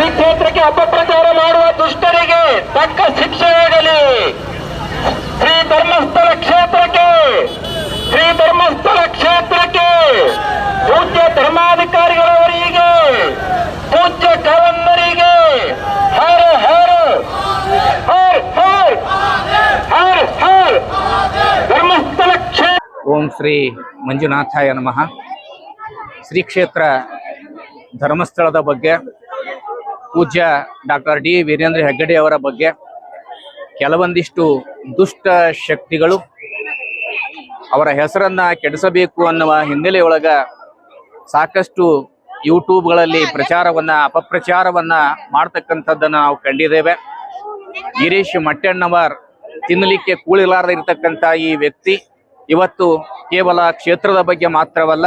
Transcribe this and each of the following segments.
ಶ್ರೀ ಕ್ಷೇತ್ರಕ್ಕೆ ಅಪಪ್ರಚಾರ ಮಾಡುವ ದುಷ್ಟರಿಗೆ ತಕ್ಕ ಶಿಕ್ಷೆಯಾಗಲಿ ಶ್ರೀ ಧರ್ಮಸ್ಥಳ ಕ್ಷೇತ್ರಕ್ಕೆ, ಶ್ರೀ ಧರ್ಮಸ್ಥಳ ಕ್ಷೇತ್ರಕ್ಕೆ ಪೂಜ್ಯ ಧರ್ಮಾಧಿಕಾರಿಗಳವರಿಗೆ, ಪೂಜ್ಯ ಕವನ್ನರಿಗೆ ಹರ ಹರ, ಹರ್ ಹರ್ ಹರ್ ಹರ್. ಧರ್ಮಸ್ಥಳ ಕ್ಷೇತ್ರ ಓಂ ಶ್ರೀ ಮಂಜುನಾಥಾಯ ನಮಃ. ಶ್ರೀ ಕ್ಷೇತ್ರ ಧರ್ಮಸ್ಥಳದ ಬಗ್ಗೆ ಪೂಜ್ಯ ಡಾಕ್ಟರ್ ಡಿ ವೀರೇಂದ್ರ ಹೆಗ್ಗಡೆ ಅವರ ಬಗ್ಗೆ ಕೆಲವೊಂದಿಷ್ಟು ದುಷ್ಟ ಶಕ್ತಿಗಳು ಅವರ ಹೆಸರನ್ನ ಕೆಡಿಸಬೇಕು ಅನ್ನುವ ಹಿನ್ನೆಲೆಯೊಳಗ ಸಾಕಷ್ಟು ಯೂಟ್ಯೂಬ್ಗಳಲ್ಲಿ ಪ್ರಚಾರವನ್ನ, ಅಪಪ್ರಚಾರವನ್ನ ಮಾಡ್ತಕ್ಕಂಥದ್ದನ್ನು ನಾವು ಕಂಡಿದ್ದೇವೆ. ಗಿರೀಶ್ ಮಟ್ಟಣ್ಣವರ್ ತಿನ್ನಲಿಕ್ಕೆ ಕೂಳಿಲಾರದೆ ಇರತಕ್ಕಂಥ ಈ ವ್ಯಕ್ತಿ ಇವತ್ತು ಕೇವಲ ಕ್ಷೇತ್ರದ ಬಗ್ಗೆ ಮಾತ್ರವಲ್ಲ,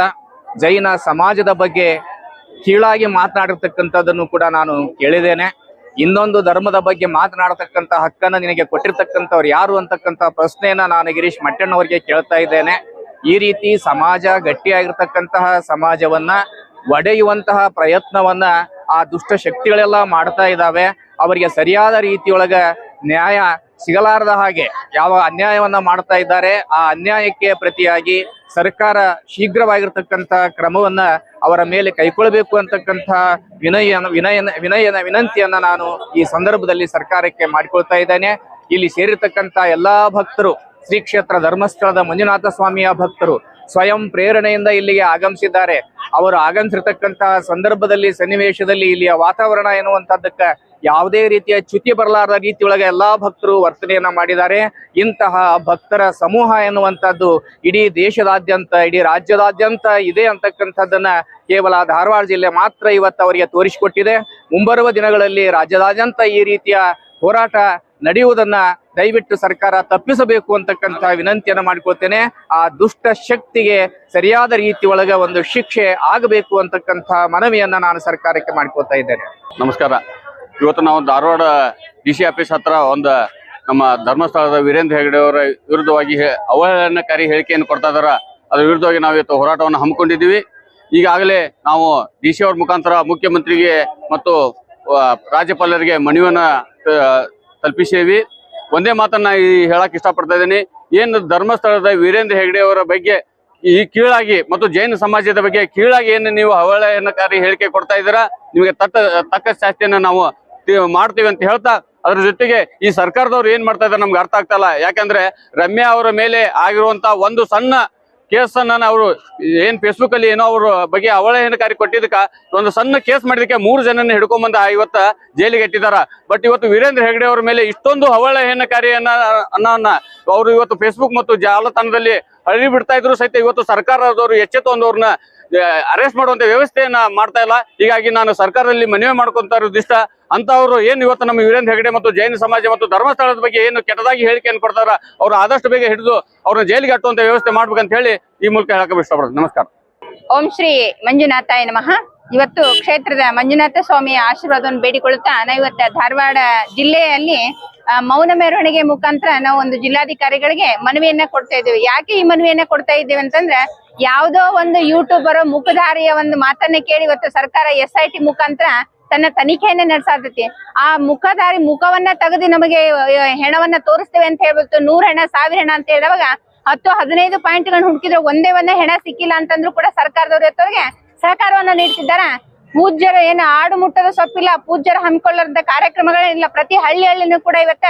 ಜೈನ ಸಮಾಜದ ಬಗ್ಗೆ ಕೀಳಾಗಿ ಮಾತನಾಡಿರ್ತಕ್ಕಂಥದ್ದನ್ನು ಕೂಡ ನಾನು ಕೇಳಿದ್ದೇನೆ. ಇನ್ನೊಂದು ಧರ್ಮದ ಬಗ್ಗೆ ಮಾತನಾಡತಕ್ಕಂಥ ಹಕ್ಕನ್ನ ನಿನಗೆ ಕೊಟ್ಟಿರ್ತಕ್ಕಂಥವ್ರು ಯಾರು ಅಂತಕ್ಕಂಥ ಪ್ರಶ್ನೆಯನ್ನ ನಾನು ಗಿರೀಶ್ ಮಟ್ಟಣ್ಣವರಿಗೆ ಕೇಳ್ತಾ ಇದ್ದೇನೆ. ಈ ರೀತಿ ಸಮಾಜ ಗಟ್ಟಿಯಾಗಿರ್ತಕ್ಕಂತಹ ಸಮಾಜವನ್ನ ಒಡೆಯುವಂತಹ ಪ್ರಯತ್ನವನ್ನ ಆ ದುಷ್ಟ ಶಕ್ತಿಗಳೆಲ್ಲ ಮಾಡ್ತಾ ಇದ್ದಾವೆ. ಅವರಿಗೆ ಸರಿಯಾದ ರೀತಿಯೊಳಗ ನ್ಯಾಯ ಸಿಗಲಾರದ ಹಾಗೆ ಯಾವ ಅನ್ಯಾಯವನ್ನ ಮಾಡ್ತಾ ಇದ್ದಾರೆ, ಆ ಅನ್ಯಾಯಕ್ಕೆ ಪ್ರತಿಯಾಗಿ ಸರ್ಕಾರ ಶೀಘ್ರವಾಗಿರ್ತಕ್ಕಂತ ಕ್ರಮವನ್ನ ಅವರ ಮೇಲೆ ಕೈಗೊಳ್ಳಬೇಕು ಅಂತಕ್ಕಂಥ ವಿನಯ, ವಿನಯನ ವಿನಯನ, ವಿನಂತಿಯನ್ನ ನಾನು ಈ ಸಂದರ್ಭದಲ್ಲಿ ಸರ್ಕಾರಕ್ಕೆ ಮಾಡಿಕೊಳ್ತಾ ಇದ್ದೇನೆ. ಇಲ್ಲಿ ಸೇರಿರ್ತಕ್ಕಂತ ಎಲ್ಲಾ ಭಕ್ತರು ಶ್ರೀ ಕ್ಷೇತ್ರ ಧರ್ಮಸ್ಥಳದ ಮಂಜುನಾಥ ಸ್ವಾಮಿಯ ಭಕ್ತರು ಸ್ವಯಂ ಪ್ರೇರಣೆಯಿಂದ ಇಲ್ಲಿಗೆ ಆಗಮಿಸಿದ್ದಾರೆ. ಅವರು ಆಗಮಿಸಿರ್ತಕ್ಕಂತಹ ಸಂದರ್ಭದಲ್ಲಿ, ಸನ್ನಿವೇಶದಲ್ಲಿ ಇಲ್ಲಿಯ ವಾತಾವರಣ ಎನ್ನುವಂತದ್ದಕ್ಕ ಯಾವುದೇ ರೀತಿಯ ಚ್ಯುತಿ ಬರಲಾರದ ರೀತಿಯೊಳಗೆ ಎಲ್ಲಾ ಭಕ್ತರು ವರ್ತನೆಯನ್ನ ಮಾಡಿದ್ದಾರೆ. ಇಂತಹ ಭಕ್ತರ ಸಮೂಹ ಎನ್ನುವಂತದ್ದು ಇಡೀ ದೇಶದಾದ್ಯಂತ, ಇಡೀ ರಾಜ್ಯದಾದ್ಯಂತ ಇದೆ ಅಂತಕ್ಕಂಥದ್ದನ್ನ ಕೇವಲ ಧಾರವಾಡ ಜಿಲ್ಲೆ ಮಾತ್ರ ಇವತ್ತು ಅವರಿಗೆ ತೋರಿಸಿಕೊಟ್ಟಿದೆ. ಮುಂಬರುವ ದಿನಗಳಲ್ಲಿ ರಾಜ್ಯದಾದ್ಯಂತ ಈ ರೀತಿಯ ಹೋರಾಟ ನಡೆಯುವುದನ್ನ ದಯವಿಟ್ಟು ಸರ್ಕಾರ ತಪ್ಪಿಸಬೇಕು ಅಂತಕ್ಕಂಥ ವಿನಂತಿಯನ್ನ ಮಾಡಿಕೊಳ್ತೇನೆ. ಆ ದುಷ್ಟ ಶಕ್ತಿಗೆ ಸರಿಯಾದ ರೀತಿ ಒಳಗ ಒಂದು ಶಿಕ್ಷೆ ಆಗಬೇಕು ಅಂತಕ್ಕಂಥ ಮನವಿಯನ್ನ ನಾನು ಸರ್ಕಾರಕ್ಕೆ ಮಾಡ್ಕೊಳ್ತಾ ಇದ್ದೇನೆ. ನಮಸ್ಕಾರ. ಇವತ್ತು ನಾವು ಧಾರವಾಡ ಡಿ ಸಿ ಆಫೀಸ್ ಹತ್ರ ಒಂದು ನಮ್ಮ ಧರ್ಮಸ್ಥಳದ ವೀರೇಂದ್ರ ಹೆಗಡೆ ಅವರ ವಿರುದ್ಧವಾಗಿ ಅವಹೇಳನಕಾರಿ ಹೇಳಿಕೆಯನ್ನು ಕೊಡ್ತಾ ಇದಾರ ಅದರ ವಿರುದ್ಧವಾಗಿ ನಾವು ಇವತ್ತು ಹೋರಾಟವನ್ನು ಹಮ್ಮಿಕೊಂಡಿದ್ದೀವಿ. ಈಗಾಗಲೇ ನಾವು ಡಿ ಸಿ ಅವ್ರ ಮುಖಾಂತರ ಮುಖ್ಯಮಂತ್ರಿಗೆ ಮತ್ತು ರಾಜ್ಯಪಾಲರಿಗೆ ಮನವಿಯನ್ನ ತಲುಪಿಸೇವಿ ಒಂದೇ ಮಾತನ್ನ ಈ ಹೇಳಕ್ ಇಷ್ಟಪಡ್ತಾ ಇದ್ದೀನಿ. ಏನು ಧರ್ಮಸ್ಥಳದ ವೀರೇಂದ್ರ ಹೆಗಡೆ ಅವರ ಬಗ್ಗೆ ಈ ಕೀಳಾಗಿ ಮತ್ತು ಜೈನ ಸಮಾಜದ ಬಗ್ಗೆ ಕೀಳಾಗಿ ಏನು ನೀವು ಅವಹೇಳನಕಾರಿ ಹೇಳಿಕೆ ಕೊಡ್ತಾ ಇದ್ದೀರಾ? ನಿಮಗೆ ತಕ್ಕ ತಕ್ಕ ಶಾಸ್ತಿಯನ್ನ ನಾವು ಮಾಡ್ತೀವಿ ಅಂತ ಹೇಳ್ತಾ ಅದ್ರ ಜೊತೆಗೆ ಈ ಸರ್ಕಾರದವ್ರು ಏನ್ ಮಾಡ್ತಾ ಇದ್ದಾರೆ ನಮ್ಗೆ ಅರ್ಥ ಆಗ್ತಾ ಇಲ್ಲ. ಯಾಕಂದ್ರೆ ರಮ್ಯಾ ಅವರ ಮೇಲೆ ಆಗಿರುವಂತ ಒಂದು ಸಣ್ಣ ಕೇಸನ್ನ ಅವರು ಏನ್ ಫೇಸ್ಬುಕ್ ಅಲ್ಲಿ ಏನೋ ಅವ್ರ ಬಗ್ಗೆ ಅವಹೇಳನಕಾರಿ ಕೊಟ್ಟಿದ್ದಕ್ಕ ಒಂದು ಸಣ್ಣ ಕೇಸ್ ಮಾಡಿದಕ್ಕೆ ಮೂರು ಜನನ ಹಿಡ್ಕೊಂಡ್ಬಂದ ಇವತ್ತ ಜೈಲಿಗೆ ಇಟ್ಟಿದಾರ ಬಟ್ ಇವತ್ತು ವೀರೇಂದ್ರ ಹೆಗಡೆ ಅವರ ಮೇಲೆ ಇಷ್ಟೊಂದು ಅವಹೇಳನಕಾರಿಯನ್ನ ಅನ್ನೋನ್ನ ಅವರು ಇವತ್ತು ಫೇಸ್ಬುಕ್ ಮತ್ತು ಜಾಲತಾಣದಲ್ಲಿ ಹಳಿ ಬಿಡ್ತಾ ಇದ್ರು ಸಹಿತ ಇವತ್ತು ಸರ್ಕಾರದವರು ಎಚ್ಚೆತ್ತು ಅವ್ರನ್ನ ಅರೆಸ್ಟ್ ಮಾಡುವಂತ ವ್ಯವಸ್ಥೆಯನ್ನ ಮಾಡ್ತಾ ಇಲ್ಲ. ಹೀಗಾಗಿ ನಾನು ಸರ್ಕಾರದಲ್ಲಿ ಮನವಿ ಮಾಡ್ಕೊಂತ ಇರೋದಿಷ್ಟ ಅಂತವ್ರು ಏನ್ ಇವತ್ತು ನಮ್ಮ ವೀರೇಂದ್ರ ಹೆಗಡೆ ಮತ್ತು ಜೈನ ಸಮಾಜ ಮತ್ತು ಧರ್ಮಸ್ಥಳದ ಬಗ್ಗೆ ಏನು ಕೆಟ್ಟದಾಗಿ ಹೇಳಿಕೆಯನ್ನು ಕೊಡ್ತಾರ, ಅವ್ರು ಆದಷ್ಟು ಬೇಗ ಹಿಡಿದು ಅವ್ರನ್ನ ಜೈಲಿಗೆ ಹಟ್ಟುವಂತ ವ್ಯವಸ್ಥೆ ಮಾಡ್ಬೇಕಂತ ಹೇಳಿ ಈ ಮೂಲಕ ಹೇಳಕ್ ಇಷ್ಟಪಡ್ತೀನಿ. ನಮಸ್ಕಾರ. ಓಂ ಶ್ರೀ ಮಂಜುನಾಥಾಯ ನಮಃ. ಇವತ್ತು ಕ್ಷೇತ್ರದ ಮಂಜುನಾಥ ಸ್ವಾಮಿಯ ಆಶೀರ್ವಾದವನ್ನು ಬೇಡಿಕೊಳ್ಳುತ್ತಾ ನಾವು ಇವತ್ತು ಧಾರವಾಡ ಜಿಲ್ಲೆಯಲ್ಲಿ ಮೌನ ಮೆರವಣಿಗೆ ಮುಖಾಂತರ ನಾವು ಒಂದು ಜಿಲ್ಲಾಧಿಕಾರಿಗಳಿಗೆ ಮನವಿಯನ್ನ ಕೊಡ್ತಾ ಇದ್ದೇವೆ. ಯಾಕೆ ಈ ಮನವಿಯನ್ನ ಕೊಡ್ತಾ ಇದ್ದೇವೆ ಅಂತಂದ್ರೆ, ಯಾವುದೋ ಒಂದು ಯೂಟ್ಯೂಬರ್ ಮುಖಧಾರಿಯ ಒಂದು ಮಾತನ್ನ ಕೇಳಿ ಇವತ್ತು ಸರ್ಕಾರ ಎಸ್ ಐ ಟಿ ಮುಖಾಂತರ ತನ್ನ ತನಿಖೆಯನ್ನ ನಡೆಸಾತೈತಿ. ಆ ಮುಖಧಾರಿ ಮುಖವನ್ನ ತೆಗೆದು ನಮಗೆ ಹೆಣವನ್ನ ತೋರಿಸ್ತೇವೆ ಅಂತ ಹೇಳ್ಬಿಟ್ಟು ನೂರ್ ಹೆಣ, ಸಾವಿರ ಹೆಣ ಅಂತ ಹೇಳಿದಾಗ ಹತ್ತು, ಹದಿನೈದು ಪಾಯಿಂಟ್ಗಳನ್ನ ಹುಡುಕಿದ್ರೆ ಒಂದೇ ಒಂದೇ ಹೆಣ ಸಿಕ್ಕಿಲ್ಲ ಅಂತಂದ್ರು ಕೂಡ ಸರ್ಕಾರದವ್ರು ಸಹಕಾರವನ್ನ ನೀಡ್ತಿದ್ದಾರೆ? ಪೂಜ್ಯರು ಏನು ಆಡು ಮುಟ್ಟದ ಸೊಪ್ಪಿಲ್ಲ, ಪೂಜ್ಯರ ಹಮ್ಮಿಕೊಳ್ಳದ ಕಾರ್ಯಕ್ರಮಗಳಿಲ್ಲ ಪ್ರತಿ ಹಳ್ಳಿ ಹಳ್ಳಿನೂ ಕೂಡ ಇವತ್ತ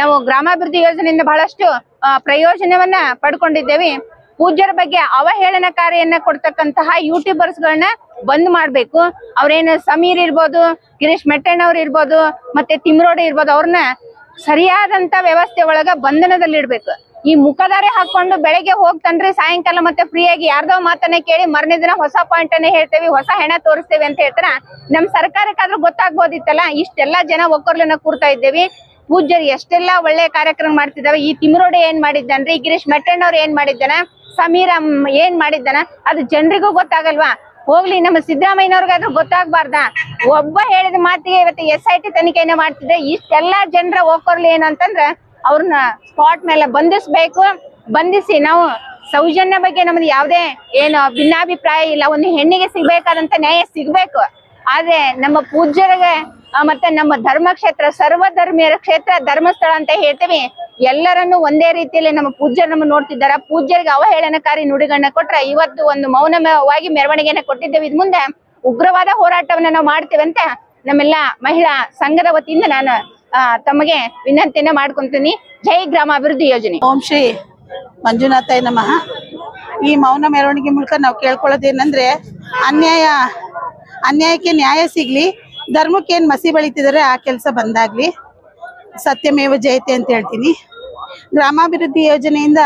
ನಾವು ಗ್ರಾಮಾಭಿವೃದ್ಧಿ ಯೋಜನೆಯಿಂದ ಬಹಳಷ್ಟು ಪ್ರಯೋಜನವನ್ನ ಪಡ್ಕೊಂಡಿದ್ದೇವೆ. ಪೂಜ್ಯರ ಬಗ್ಗೆ ಅವಹೇಳನಕಾರಿಯನ್ನ ಕೊಡ್ತಕ್ಕಂತಹ ಯೂಟ್ಯೂಬರ್ಸ್ ಗಳನ್ನ ಬಂದ್ ಮಾಡ್ಬೇಕು. ಅವ್ರೇನು ಸಮೀರ್ ಇರ್ಬೋದು, ಗಿರೀಶ್ ಮೆಟ್ಟಣ್ಣವ್ರು ಇರ್ಬೋದು, ಮತ್ತೆ ತಿಮ್ರೋಡಿ ಇರ್ಬೋದು ಅವ್ರನ್ನ ಸರಿಯಾದಂತ ವ್ಯವಸ್ಥೆ ಒಳಗ ಬಂಧನದಲ್ಲಿ ಇಡ್ಬೇಕು ಈ ಮುಖದಾರೆ ಹಾಕೊಂಡು ಬೆಳಗ್ಗೆ ಹೋಗ್ತನ್ರಿ ಸಾಯಂಕಾಲ ಮತ್ತೆ ಫ್ರೀ ಆಗಿ ಯಾರ್ದೋ ಮಾತನ್ನ ಕೇಳಿ ಮರನೇ ದಿನ ಹೊಸ ಪಾಯಿಂಟ್ ಅನ್ನ ಹೇಳ್ತೇವೆ, ಹೊಸ ಹೆಣ ತೋರಿಸ್ತೇವೆ ಅಂತ ಹೇಳ್ತಾರ ನಮ್ ಸರ್ಕಾರಕ್ಕಾದ್ರೂ ಗೊತ್ತಾಗ್ಬೋದಿತ್ತಲ್ಲ? ಇಷ್ಟೆಲ್ಲಾ ಜನ ಒಕ್ಕರ್ಲನ್ನ ಕೂರ್ತಾ ಇದ್ದೇವೆ. ಪೂಜ್ಯರು ಎಷ್ಟೆಲ್ಲಾ ಒಳ್ಳೆ ಕಾರ್ಯಕ್ರಮ ಮಾಡ್ತಿದ್ದಾವೆ. ಈ ತಿಮ್ರೋಡೆ ಏನ್ ಮಾಡಿದ್ದಾನ್ರಿ? ಗಿರೀಶ್ ಮೆಟ್ಟಣ್ಣವ್ರು ಏನ್ ಮಾಡಿದ್ದಾನ? ಸಮೀರ್ ಏನ್ ಮಾಡಿದ್ದಾನ? ಅದು ಜನರಿಗೂ ಗೊತ್ತಾಗಲ್ವಾ? ಹೋಗ್ಲಿ, ನಮ್ಮ ಸಿದ್ದರಾಮಯ್ಯನವ್ರಿಗಾದ್ರೂ ಗೊತ್ತಾಗ್ಬಾರ್ದ? ಒಬ್ಬ ಹೇಳಿದ ಮಾತಿಗೆ ಇವತ್ತು ಎಸ್ ಐ ಟಿ ತನಿಖೆಯನ್ನ ಮಾಡ್ತಿದ್ರೆ ಇಷ್ಟೆಲ್ಲಾ ಜನರ ಒಕ್ಕರ್ಲು ಏನಂತಂದ್ರೆ ಅವ್ರನ್ನ ಸ್ಪಾಟ್ ಮೇಲೆ ಬಂಧಿಸ್ಬೇಕು. ಬಂಧಿಸಿ ನಾವು ಸೌಜನ್ಯ ಬಗ್ಗೆ ನಮ್ದು ಯಾವುದೇ ಏನು ಭಿನ್ನಾಭಿಪ್ರಾಯ ಇಲ್ಲ. ಒಂದು ಹೆಣ್ಣಿಗೆ ಸಿಗ್ಬೇಕಾದಂತ ನ್ಯಾಯ ಸಿಗ್ಬೇಕು. ಆದ್ರೆ ನಮ್ಮ ಪೂಜ್ಯರಿಗೆ ಮತ್ತೆ ನಮ್ಮ ಧರ್ಮ ಕ್ಷೇತ್ರ ಸರ್ವ ಧರ್ಮೀಯರ ಕ್ಷೇತ್ರ, ಧರ್ಮಸ್ಥಳ ಅಂತ ಹೇಳ್ತೀವಿ. ಎಲ್ಲರನ್ನು ಒಂದೇ ರೀತಿಯಲ್ಲಿ ನಮ್ಮ ಪೂಜ್ಯರು ನಮ್ಮ ನೋಡ್ತಿದ್ದಾರ. ಪೂಜ್ಯರಿಗೆ ಅವಹೇಳನಕಾರಿ ನುಡಿಗಳನ್ನ ಕೊಟ್ರೆ ಇವತ್ತು ಒಂದು ಮೌನವಾಗಿ ಮೆರವಣಿಗೆಯನ್ನ ಕೊಟ್ಟಿದ್ದೇವೆ. ಇದ್ ಮುಂದೆ ಉಗ್ರವಾದ ಹೋರಾಟವನ್ನ ನಾವು ಮಾಡ್ತೇವೆ ಅಂತ ನಮ್ಮೆಲ್ಲ ಮಹಿಳಾ ಸಂಘದ ವತಿಯಿಂದ ನಾನು ತಮಗೆ ವಿನಂತಿನ ಮಾಡ್ಕೊಂತೀನಿ. ಜೈ ಗ್ರಾಮಾಭಿವೃದ್ಧಿ ಯೋಜನೆ. ಓಂ ಶ್ರೀ ಮಂಜುನಾಥಾಯ ನಮಃ. ಈ ಮೌನ ಮೆರವಣಿಗೆ ಮೂಲಕ ನಾವು ಕೇಳ್ಕೊಳ್ಳೋದೇನಂದ್ರೆ ಅನ್ಯಾಯ ಅನ್ಯಾಯಕ್ಕೆ ನ್ಯಾಯ ಸಿಗ್ಲಿ ಧರ್ಮಕ್ಕೆ ಏನ್ ಮಸಿ ಬೆಳಿತಿದಾರೆ ಆ ಕೆಲಸ ಬಂದಾಗ್ಲಿ. ಸತ್ಯಮೇವ ಜಯತೆ ಅಂತ ಹೇಳ್ತೀನಿ. ಗ್ರಾಮಾಭಿವೃದ್ಧಿ ಯೋಜನೆಯಿಂದ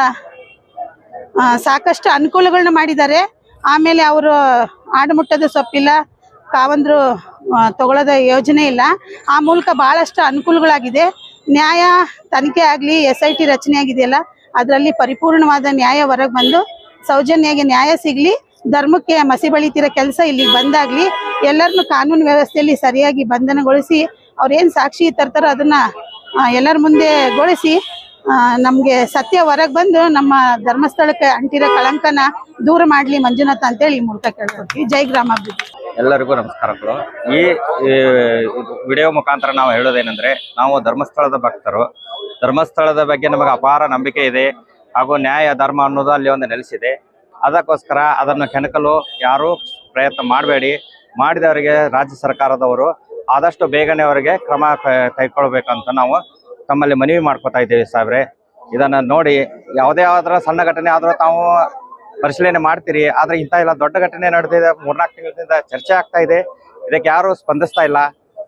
ಆ, ಸಾಕಷ್ಟು ಅನುಕೂಲಗಳನ್ನ ಮಾಡಿದ್ದಾರೆ. ಆಮೇಲೆ ಅವರು ಆಡುಮುಟ್ಟದ ಸೊಪ್ಪಿಲ್ಲ ಕಾವಂದ್ರು ತಗೊಳ್ಳೋದ ಯೋಜನೆ ಇಲ್ಲ. ಆ ಮೂಲಕ ಬಹಳಷ್ಟು ಅನುಕೂಲಗಳಾಗಿದೆ. ನ್ಯಾಯ ತನಿಖೆ ಆಗಲಿ ಎಸ್ ಐ ಟಿ ರಚನೆ ಆಗಿದೆಯಲ್ಲ ಅದರಲ್ಲಿ ಪರಿಪೂರ್ಣವಾದ ನ್ಯಾಯ ಹೊರಗೆ ಬಂದು ಸೌಜನ್ಯಗೆ ನ್ಯಾಯ ಸಿಗಲಿ ಧರ್ಮಕ್ಕೆ ಮಸಿ ಬಳಿತಿರೋ ಕೆಲಸ ಇಲ್ಲಿಗೆ ಬಂದಾಗ್ಲಿ ಎಲ್ಲರನ್ನು ಕಾನೂನು ವ್ಯವಸ್ಥೆಯಲ್ಲಿ ಸರಿಯಾಗಿ ಬಂಧನಗೊಳಿಸಿ ಅವ್ರೇನು ಸಾಕ್ಷಿ ತರ್ತಾರೋ ಅದನ್ನ ಎಲ್ಲರ ಮುಂದೆ ಗೊಳಿಸಿ ಆ, ನಮ್ಗೆ ಸತ್ಯ ಹೊರಗೆ ಬಂದು ನಮ್ಮ ಧರ್ಮಸ್ಥಳಕ್ಕೆ ಅಂಟಿರೋ ಕಳಂಕನ ದೂರ ಮಾಡ್ಲಿ ಮಂಜುನಾಥ ಅಂತೇಳಿ ಈ ಮೂಲಕ ಕೇಳ್ಕೊಡ್ತೀವಿ. ಜೈ ಗ್ರಾಮಾಭಿವೃದ್ಧಿ ಎಲ್ಲರಿಗೂ ನಮಸ್ಕಾರಗಳು ಈ ವಿಡಿಯೋ ಮುಖಾಂತರ ನಾವು ಹೇಳೋದೇನೆಂದರೆ, ನಾವು ಧರ್ಮಸ್ಥಳದ ಭಕ್ತರು. ಧರ್ಮಸ್ಥಳದ ಬಗ್ಗೆ ನಮಗೆ ಅಪಾರ ನಂಬಿಕೆ ಇದೆ. ಹಾಗೂ ನ್ಯಾಯ, ಧರ್ಮ ಅನ್ನೋದು ಅಲ್ಲಿ ಒಂದು ನೆಲೆಸಿದೆ. ಅದಕ್ಕೋಸ್ಕರ ಅದನ್ನು ಕೆಣಕಲು ಯಾರು ಪ್ರಯತ್ನ ಮಾಡಬೇಡಿ. ಮಾಡಿದವರಿಗೆ ರಾಜ್ಯ ಸರ್ಕಾರದವರು ಆದಷ್ಟು ಬೇಗನೆ ಅವರಿಗೆ ಕ್ರಮ ಕೈಗೊಳ್ಬೇಕಂತ ನಾವು ತಮ್ಮಲ್ಲಿ ಮನವಿ ಮಾಡ್ಕೊತಾ ಇದ್ದೀವಿ ಸಾಹೇಬ್ರೆ. ಇದನ್ನ ನೋಡಿ ಯಾವುದೇ ಆದ್ರ ಸಣ್ಣ ಘಟನೆ ಆದ್ರೂ ತಾವು ಪರಿಶೀಲನೆ ಮಾಡ್ತೀರಿ. ಆದ್ರೆ ಇಂಥ ಎಲ್ಲ ದೊಡ್ಡ ಘಟನೆ ನಡೆದಿದೆ, ಮೂರ್ನಾಲ್ಕು ತಿಂಗಳಿಂದ ಚರ್ಚೆ ಆಗ್ತಾ ಇದೆ. ಇದಕ್ಕೆ ಯಾರು ಸ್ಪಂದಿಸ್ತಾ ಇಲ್ಲ.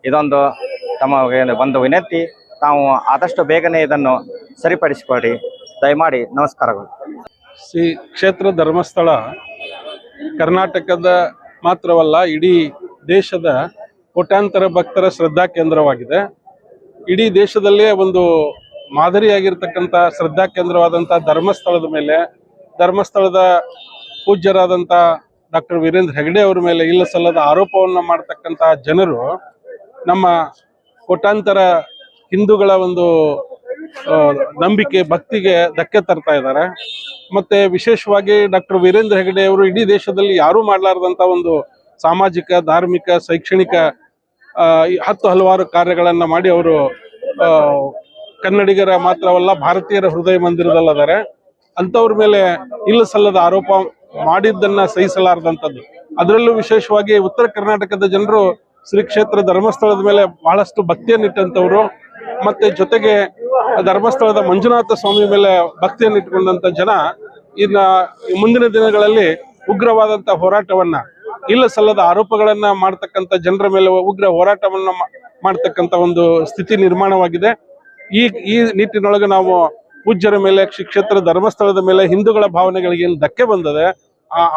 ಇದೊಂದು ತಮ್ಮ ಒಂದು ವಿನಂತಿ. ತಾವು ಆದಷ್ಟು ಬೇಗನೆ ಇದನ್ನು ಸರಿಪಡಿಸಿಕೊಡಿ ದಯಮಾಡಿ ನಮಸ್ಕಾರಗಳು. ಶ್ರೀ ಕ್ಷೇತ್ರ ಧರ್ಮಸ್ಥಳ ಕರ್ನಾಟಕದ ಮಾತ್ರವಲ್ಲ, ಇಡೀ ದೇಶದ ಕೋಟ್ಯಾಂತರ ಭಕ್ತರ ಶ್ರದ್ಧಾ ಕೇಂದ್ರವಾಗಿದೆ. ಇಡೀ ದೇಶದಲ್ಲೇ ಒಂದು ಮಾದರಿಯಾಗಿರ್ತಕ್ಕಂಥ ಶ್ರದ್ಧಾ ಕೇಂದ್ರವಾದಂಥ ಧರ್ಮಸ್ಥಳದ ಮೇಲೆ, ಧರ್ಮಸ್ಥಳದ ಪೂಜ್ಯರಾದಂಥ ಡಾಕ್ಟರ್ ವೀರೇಂದ್ರ ಹೆಗಡೆ ಅವರ ಮೇಲೆ ಇಲ್ಲ ಸಲ್ಲದ ಆರೋಪವನ್ನು ಮಾಡ್ತಕ್ಕಂಥ ಜನರು ನಮ್ಮ ಕೋಟಾಂತರ ಹಿಂದೂಗಳ ಒಂದು ನಂಬಿಕೆ, ಭಕ್ತಿಗೆ ಧಕ್ಕೆ ತರ್ತಾ ಇದ್ದಾರೆ. ಮತ್ತೆ ವಿಶೇಷವಾಗಿ ಡಾಕ್ಟರ್ ವೀರೇಂದ್ರ ಹೆಗಡೆ ಅವರು ಇಡೀ ದೇಶದಲ್ಲಿ ಯಾರೂ ಮಾಡಲಾರದಂತ ಒಂದು ಸಾಮಾಜಿಕ, ಧಾರ್ಮಿಕ, ಶೈಕ್ಷಣಿಕ ಹತ್ತು ಹಲವಾರು ಕಾರ್ಯಗಳನ್ನ ಮಾಡಿ ಅವರು ಕನ್ನಡಿಗರ ಮಾತ್ರವಲ್ಲ, ಭಾರತೀಯರ ಹೃದಯ ಮಂದಿರದಲ್ಲದಾರೆ. ಅಂತವ್ರ ಮೇಲೆ ಇಲ್ಲ ಸಲ್ಲದ ಆರೋಪ ಮಾಡಿದ್ದನ್ನ ಸಹಿಸಲಾರದಂಥದ್ದು. ಅದರಲ್ಲೂ ವಿಶೇಷವಾಗಿ ಉತ್ತರ ಕರ್ನಾಟಕದ ಜನರು ಶ್ರೀ ಕ್ಷೇತ್ರ ಧರ್ಮಸ್ಥಳದ ಮೇಲೆ ಬಹಳಷ್ಟು ಭಕ್ತಿಯನ್ನಿಟ್ಟಂಥವ್ರು ಮತ್ತೆ ಜೊತೆಗೆ ಧರ್ಮಸ್ಥಳದ ಮಂಜುನಾಥ ಸ್ವಾಮಿ ಮೇಲೆ ಭಕ್ತಿಯನ್ನಿಟ್ಕೊಂಡಂಥ ಜನ, ಇನ್ನು ಮುಂದಿನ ದಿನಗಳಲ್ಲಿ ಉಗ್ರವಾದಂತ ಹೋರಾಟವನ್ನ ಇಲ್ಲ ಸಲ್ಲದ ಆರೋಪಗಳನ್ನ ಮಾಡ್ತಕ್ಕಂತ ಜನರ ಮೇಲೆ ಉಗ್ರ ಹೋರಾಟವನ್ನ ಮಾಡ್ತಕ್ಕಂತ ಒಂದು ಸ್ಥಿತಿ ನಿರ್ಮಾಣವಾಗಿದೆ. ಈ ಈ ನಿಟ್ಟಿನೊಳಗೆ ನಾವು ಪೂಜ್ಯರ ಮೇಲೆ ಕ್ಷೇತ್ರ ಧರ್ಮಸ್ಥಳದ ಮೇಲೆ ಹಿಂದೂಗಳ ಭಾವನೆಗಳಿಗೆ ಏನು ಧಕ್ಕೆ ಬಂದದೆ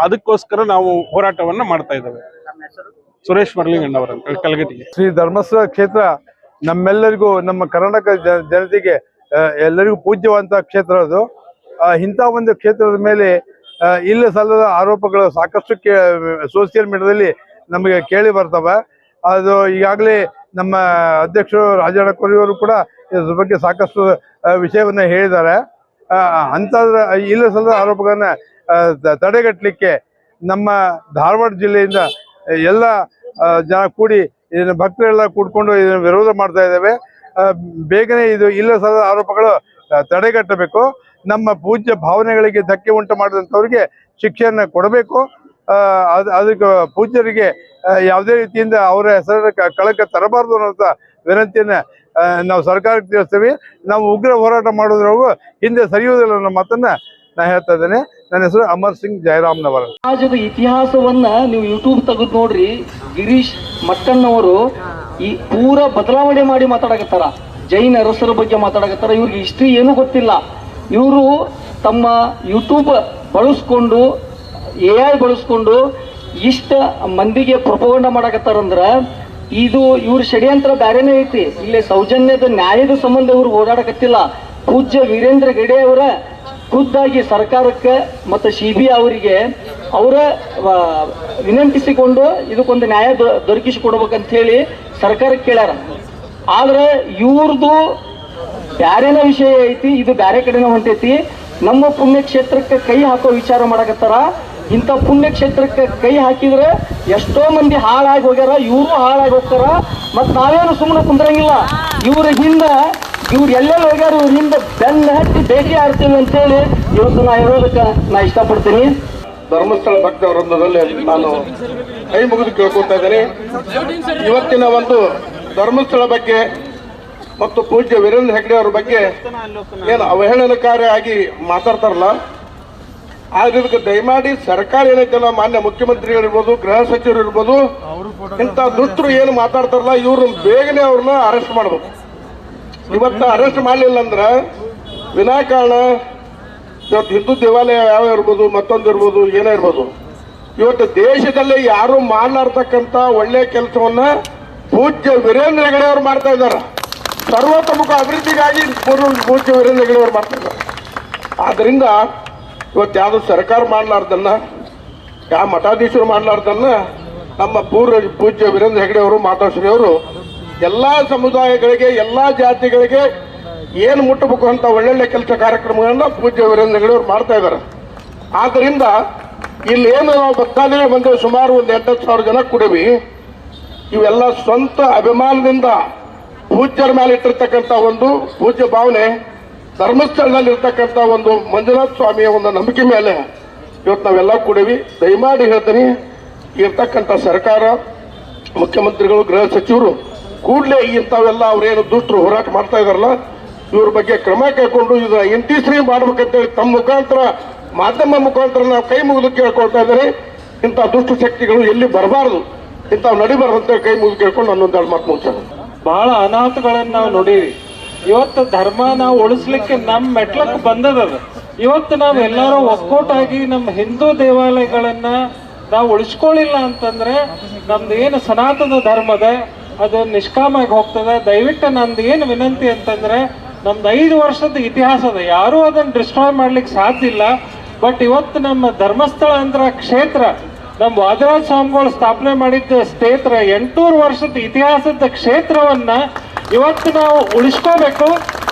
ಅದಕ್ಕೋಸ್ಕರ ನಾವು ಹೋರಾಟವನ್ನ ಮಾಡ್ತಾ ಇದ್ದೇವೆ. ಸುರೇಶ್ ಮರ್ಲಿಂಗಣ್ಣವರ ಕಲಗಟ್ಟಿಗೆ. ಶ್ರೀ ಧರ್ಮಸ್ಥಳ ಕ್ಷೇತ್ರ ನಮ್ಮೆಲ್ಲರಿಗೂ, ನಮ್ಮ ಕರ್ನಾಟಕ ಜನತೆಗೆ ಎಲ್ಲರಿಗೂ ಪೂಜ್ಯವಂತ ಕ್ಷೇತ್ರ ಅದು. ಇಂಥ ಒಂದು ಕ್ಷೇತ್ರದ ಮೇಲೆ ಇಲ್ಲ ಸಲ್ಲದ ಆರೋಪಗಳು ಸಾಕಷ್ಟು ಕೇ, ಸೋಷಿಯಲ್ ಮೀಡಿಯಾದಲ್ಲಿ ನಮಗೆ ಕೇಳಿ ಬರ್ತವೆ. ಅದು ಈಗಾಗಲೇ ನಮ್ಮ ಅಧ್ಯಕ್ಷರು ರಾಜಣ್ಣ ಕೊರಿಯವರು ಕೂಡ ಇದ್ರ ಬಗ್ಗೆ ಸಾಕಷ್ಟು ವಿಷಯವನ್ನು ಹೇಳಿದ್ದಾರೆ. ಅಂಥದ್ರ, ಇಲ್ಲ ಸಲ್ಲದ ಆರೋಪಗಳನ್ನ ತಡೆಗಟ್ಟಲಿಕ್ಕೆ ನಮ್ಮ ಧಾರವಾಡ ಜಿಲ್ಲೆಯಿಂದ ಎಲ್ಲ ಜನ ಕೂಡಿ ಇದನ್ನು ಭಕ್ತರೆಲ್ಲ ಕೂಡ್ಕೊಂಡು ಇದನ್ನು ವಿರೋಧ ಮಾಡ್ತಾ ಇದ್ದಾವೆ. ಬೇಗನೆ ಇದು ಇಲ್ಲ ಸಲ್ಲದ ಆರೋಪಗಳು ತಡೆಗಟ್ಟಬೇಕು. ನಮ್ಮ ಪೂಜ್ಯ ಭಾವನೆಗಳಿಗೆ ಧಕ್ಕೆ ಉಂಟು ಮಾಡಿದಂಥವ್ರಿಗೆ ಶಿಕ್ಷೆಯನ್ನು ಕೊಡಬೇಕು. ಅದು, ಅದಕ್ಕೆ ಪೂಜ್ಯರಿಗೆ ಯಾವುದೇ ರೀತಿಯಿಂದ ಅವರ ಹೆಸರನ್ನು ಕಳಕ ತರಬಾರ್ದು ಅನ್ನೋಂಥ ವಿನಂತಿಯನ್ನು ನಾವು ಸರ್ಕಾರಕ್ಕೆ ತಿಳಿಸ್ತೀವಿ. ನಾವು ಉಗ್ರ ಹೋರಾಟ ಮಾಡೋದ್ರೊಳಗೂ ಹಿಂದೆ ಸರಿಯುವುದಿಲ್ಲ ಅನ್ನೋ ಮಾತನ್ನು ನಾ ಹೇಳ್ತಾ ಇದ್ದೇನೆ. ನನ್ನ ಹೆಸರು ಅಮರ್ ಸಿಂಗ್ ಜಯರಾಮ್ನವರ. ಸಮಾಜದ ಇತಿಹಾಸವನ್ನ ನೀವು ಯೂಟ್ಯೂಬ್ ತೆಗೆದು ನೋಡ್ರಿ. ಗಿರೀಶ್ ಮಟ್ಟಣ್ಣವರು ಈ ಪೂರ ಬದಲಾವಣೆ ಮಾಡಿ ಮಾತಾಡಕತ್ತಾರ. ಜೈನ ಅರಸರ ಬಗ್ಗೆ ಮಾತಾಡಕತ್ತಾರ. ಇವ್ರಿಗೆ ಹಿಸ್ಟ್ರಿ ಏನೂ ಗೊತ್ತಿಲ್ಲ. ಇವರು ತಮ್ಮ ಯೂಟ್ಯೂಬ್ ಬಳಸ್ಕೊಂಡು ಎ ಐ ಬಳಸ್ಕೊಂಡು ಇಷ್ಟ ಮಂದಿಗೆ ಪ್ರಪೋಗಂಡ ಮಾಡಕತ್ತಾರಂದ್ರೆ, ಇದು ಇವ್ರ ಷಡ್ಯಂತ್ರ ಬೇರೆನೇ ಐತಿ ಇಲ್ಲಿ ಸೌಜನ್ಯದ ನ್ಯಾಯದ ಸಂಬಂಧ ಇವ್ರು ಓಡಾಡಕತ್ತಿಲ್ಲ. ಪೂಜ್ಯ ವೀರೇಂದ್ರ ಹೆಗಡೆ ಅವರ ಖುದ್ದಾಗಿ ಸರ್ಕಾರಕ್ಕೆ ಮತ್ತು ಸಿ ಬಿ ಅವರಿಗೆ ಅವರ ವಿನಂತಿಸಿಕೊಂಡು ಇದಕ್ಕೊಂದು ನ್ಯಾಯ ದೊರಕಿಸಿಕೊಡ್ಬೇಕಂತ ಹೇಳಿ ಸರ್ಕಾರಕ್ಕೆ ಕೇಳ್ಯಾರ. ಆದ್ರೆ ಇವ್ರದ್ದು ಬ್ಯಾರೇನ ವಿಷಯ ಐತಿ, ಇದು ಬ್ಯಾರೆ ಕಡೆನ ಹೊಂಟೈತಿ. ನಮ್ಮ ಪುಣ್ಯಕ್ಷೇತ್ರಕ್ಕೆ ಕೈ ಹಾಕೋ ವಿಚಾರ ಮಾಡಕತ್ತಾರ. ಇಂಥ ಪುಣ್ಯ ಕ್ಷೇತ್ರಕ್ಕೆ ಕೈ ಹಾಕಿದ್ರೆ ಎಷ್ಟೋ ಮಂದಿ ಹಾಳಾಗಿ ಹೋಗ್ಯಾರ, ಇವರು ಹಾಳಾಗಿ ಹೋಗ್ತಾರ. ಮತ್ತು ನಾವೇನು ಸುಮ್ಮನೆ ಕುಂದ್ರಂಗಿಲ್ಲ. ಇವ್ರ ಹಿಂದ, ಇವ್ರು ಎಲ್ಲೆಲ್ಲಿ ಹೋಗ್ಯಾರ, ಇವ್ರ ಹಿಂದ ಬೆನ್ನ ಹತ್ತಿ ಭೇಟಿ ಆಡ್ತೀವಿ ಅಂತೇಳಿ ಇವತ್ತು ನಾ ಹೇಳೋದಕ್ಕೆ ನಾ ಇಷ್ಟಪಡ್ತೀನಿ. ಧರ್ಮಸ್ಥಳ ಭಕ್ತ ವೃಂದದಲ್ಲಿ ನಾನು ಕೈ ಮುಗಿದು ಕೇಳ್ಕೊತಾ ಇದ್ದೇನೆ. ಇವತ್ತಿನ ಒಂದು ಧರ್ಮಸ್ಥಳ ಬಗ್ಗೆ ಮತ್ತು ಪೂಜ್ಯ ವೀರೇಂದ್ರ ಹೆಗ್ಡೆ ಅವ್ರ ಬಗ್ಗೆ ಏನು ಅವಹೇಳನಕಾರಿಯಾಗಿ ಮಾತಾಡ್ತಾರಲ್ಲ ಆದ್ರೆ ಇದಕ್ಕೆ ದಯಮಾಡಿ ಸರ್ಕಾರ ಏನೈತಲ್ಲ ಮಾನ್ಯ ಮುಖ್ಯಮಂತ್ರಿಗಳು ಇರ್ಬೋದು ಗೃಹ ಸಚಿವರು ಇರ್ಬೋದು ಇಂಥ ದುಷ್ಟರು ಏನು ಮಾತಾಡ್ತಾರಲ್ಲ ಇವ್ರನ್ನ ಬೇಗನೆ ಅವ್ರನ್ನ ಅರೆಸ್ಟ್ ಮಾಡ್ಬೇಕು. ಇವತ್ತ ಅರೆಸ್ಟ್ ಮಾಡಲಿಲ್ಲ ಅಂದ್ರೆ ವಿನಾಕಾರಣ ಇವತ್ತು ಹಿಂದೂ ದೇವಾಲಯ ಯಾವ ಇರ್ಬೋದು ಮತ್ತೊಂದು ಇರ್ಬೋದು ಏನೇ ಇರ್ಬೋದು. ಇವತ್ತು ದೇಶದಲ್ಲಿ ಯಾರು ಮಾಡಲಾರ್ತಕ್ಕಂಥ ಒಳ್ಳೆ ಕೆಲಸವನ್ನ ಪೂಜ್ಯ ವೀರೇಂದ್ರ ಹೆಗಡೆ ಅವರು ಮಾಡ್ತಾ ಇದ್ದಾರೆ. ಸರ್ವತೋಮುಖ ಅಭಿವೃದ್ಧಿಗಾಗಿ ಪೂರ್ವ ಪೂಜ್ಯ ವೀರೇಂದ್ರ ಹೆಗಡೆ ಅವರು ಮಾಡ್ತಾ ಇದ್ದಾರೆ ಆದ್ರಿಂದ ಇವತ್ತು ಯಾವುದು ಸರ್ಕಾರ ಮಾಡಲಾರ್ದನ್ನ ಯಾವ ಮಠಾಧೀಶರು ಮಾಡಲಾರ್ದನ್ನ ನಮ್ಮ ಪೂರ್ವ ಪೂಜ್ಯ ವೀರೇಂದ್ರ ಹೆಗ್ಡೆ ಅವರು, ಮಾತಾಶ್ರೀ ಅವರು, ಎಲ್ಲಾ ಸಮುದಾಯಗಳಿಗೆ, ಎಲ್ಲ ಜಾತಿಗಳಿಗೆ ಏನು ಮುಟ್ಟಬೇಕು ಅಂತ ಒಳ್ಳೊಳ್ಳೆ ಕೆಲಸ ಕಾರ್ಯಕ್ರಮಗಳನ್ನ ಪೂಜ್ಯ ವೀರೇಂದ್ರ ಹೆಗಡೆಯವರು ಮಾಡ್ತಾ ಇದ್ದಾರೆ. ಆದ್ರಿಂದ ಇಲ್ಲಿ ಏನು ನಾವು ಭಕ್ತಾದಿಗಳು ಬಂದೇವೆ ಸುಮಾರು ಒಂದು ಎಂಟತ್ತು ಸಾವಿರ ಜನ ಕುಡಿವಿ. ಇವೆಲ್ಲ ಸ್ವಂತ ಅಭಿಮಾನದಿಂದ ಪೂಜ್ಯರ ಮೇಲೆ ಇಟ್ಟಿರ್ತಕ್ಕಂಥ ಒಂದು ಪೂಜ್ಯ ಭಾವನೆ ಧರ್ಮಸ್ಥಳದಲ್ಲಿ ಇರ್ತಕ್ಕಂಥ ಒಂದು ಮಂಜುನಾಥ ಸ್ವಾಮಿಯ ಒಂದು ನಂಬಿಕೆ ಮೇಲೆ ಇವತ್ತು ನಾವೆಲ್ಲ ಕೂಡೀವಿ. ದಯಮಾಡಿ ಹೇಳ್ತೀನಿ, ಇರ್ತಕ್ಕಂಥ ಸರ್ಕಾರ, ಮುಖ್ಯಮಂತ್ರಿಗಳು, ಗೃಹ ಸಚಿವರು ಕೂಡಲೇ ಇಂಥವೆಲ್ಲ ಅವರೇನು ದುಷ್ಟರು ಹೋರಾಟ ಮಾಡ್ತಾ ಇದಾರಲ್ಲ, ಇವ್ರ ಬಗ್ಗೆ ಕ್ರಮ ಕೈಕೊಂಡು ಇದನ್ನ ಇಂತಿಸ್ರಿ ಮಾಡ್ಬೇಕಂತೇಳಿ ತಮ್ಮ ಮುಖಾಂತರ, ಮಾಧ್ಯಮ ಮುಖಾಂತರ ನಾವು ಕೈ ಮುಗಿದು ಕೇಳ್ಕೊಳ್ತಾ ಇದ್ದಾರೆ ಇಂಥ ದುಷ್ಟ ಶಕ್ತಿಗಳು ಎಲ್ಲಿ ಬರಬಾರದು, ಇಂಥವು ನಡಿಬಾರ್ದು ಅಂತೇಳಿ ಕೈ ಮುಗಿದು ಕೇಳ್ಕೊಂಡು ಹನ್ನೊಂದೆರಡು ಮಾತು ಮುಗಿಸೋಣ ಬಹಳ ಅನಾಥಗಳನ್ನ ನಾವು ನೋಡೀವಿ ಇವತ್ತು ಧರ್ಮ ನಾವು ಉಳಿಸ್ಲಿಕ್ಕೆ ನಮ್ಮ ಮೆಟ್ಲಕ್ಕೆ ಬಂದದ. ಇವತ್ತು ನಾವು ಎಲ್ಲರೂ ಒಕ್ಕೋಟಾಗಿ ನಮ್ಮ ಹಿಂದೂ ದೇವಾಲಯಗಳನ್ನ ನಾವು ಉಳಿಸ್ಕೊಳ್ಳಿಲ್ಲ ಅಂತಂದ್ರೆ ನಮ್ದು ಏನು ಸನಾತನ ಧರ್ಮದ ಅದು ನಿಷ್ಕಾಮಾಗಿ ಹೋಗ್ತದೆ. ದಯವಿಟ್ಟು ನಂದು ಏನು ವಿನಂತಿ ಅಂತಂದ್ರೆ ನಮ್ದು ಐದು ವರ್ಷದ ಇತಿಹಾಸ ಅದ. ಯಾರೂ ಅದನ್ನ ಡಿಸ್ಟ್ರಾಯ್ ಮಾಡ್ಲಿಕ್ಕೆ ಸಾಧ್ಯ ಇಲ್ಲ. ಬಟ್ ಇವತ್ತು ನಮ್ಮ ಧರ್ಮಸ್ಥಳ ಅಂದ್ರೆ ಕ್ಷೇತ್ರ. ನಮ್ಮ ವಾದರಾಜ ಸ್ವಾಮಿಗಳು ಸ್ಥಾಪನೆ ಮಾಡಿದ್ದ ಕ್ಷೇತ್ರ ಎಂಟುನೂರು ವರ್ಷದ ಇತಿಹಾಸದ ಕ್ಷೇತ್ರವನ್ನ ಇವತ್ತು ನಾವು ಉಳಿಸ್ಕೋಬೇಕು.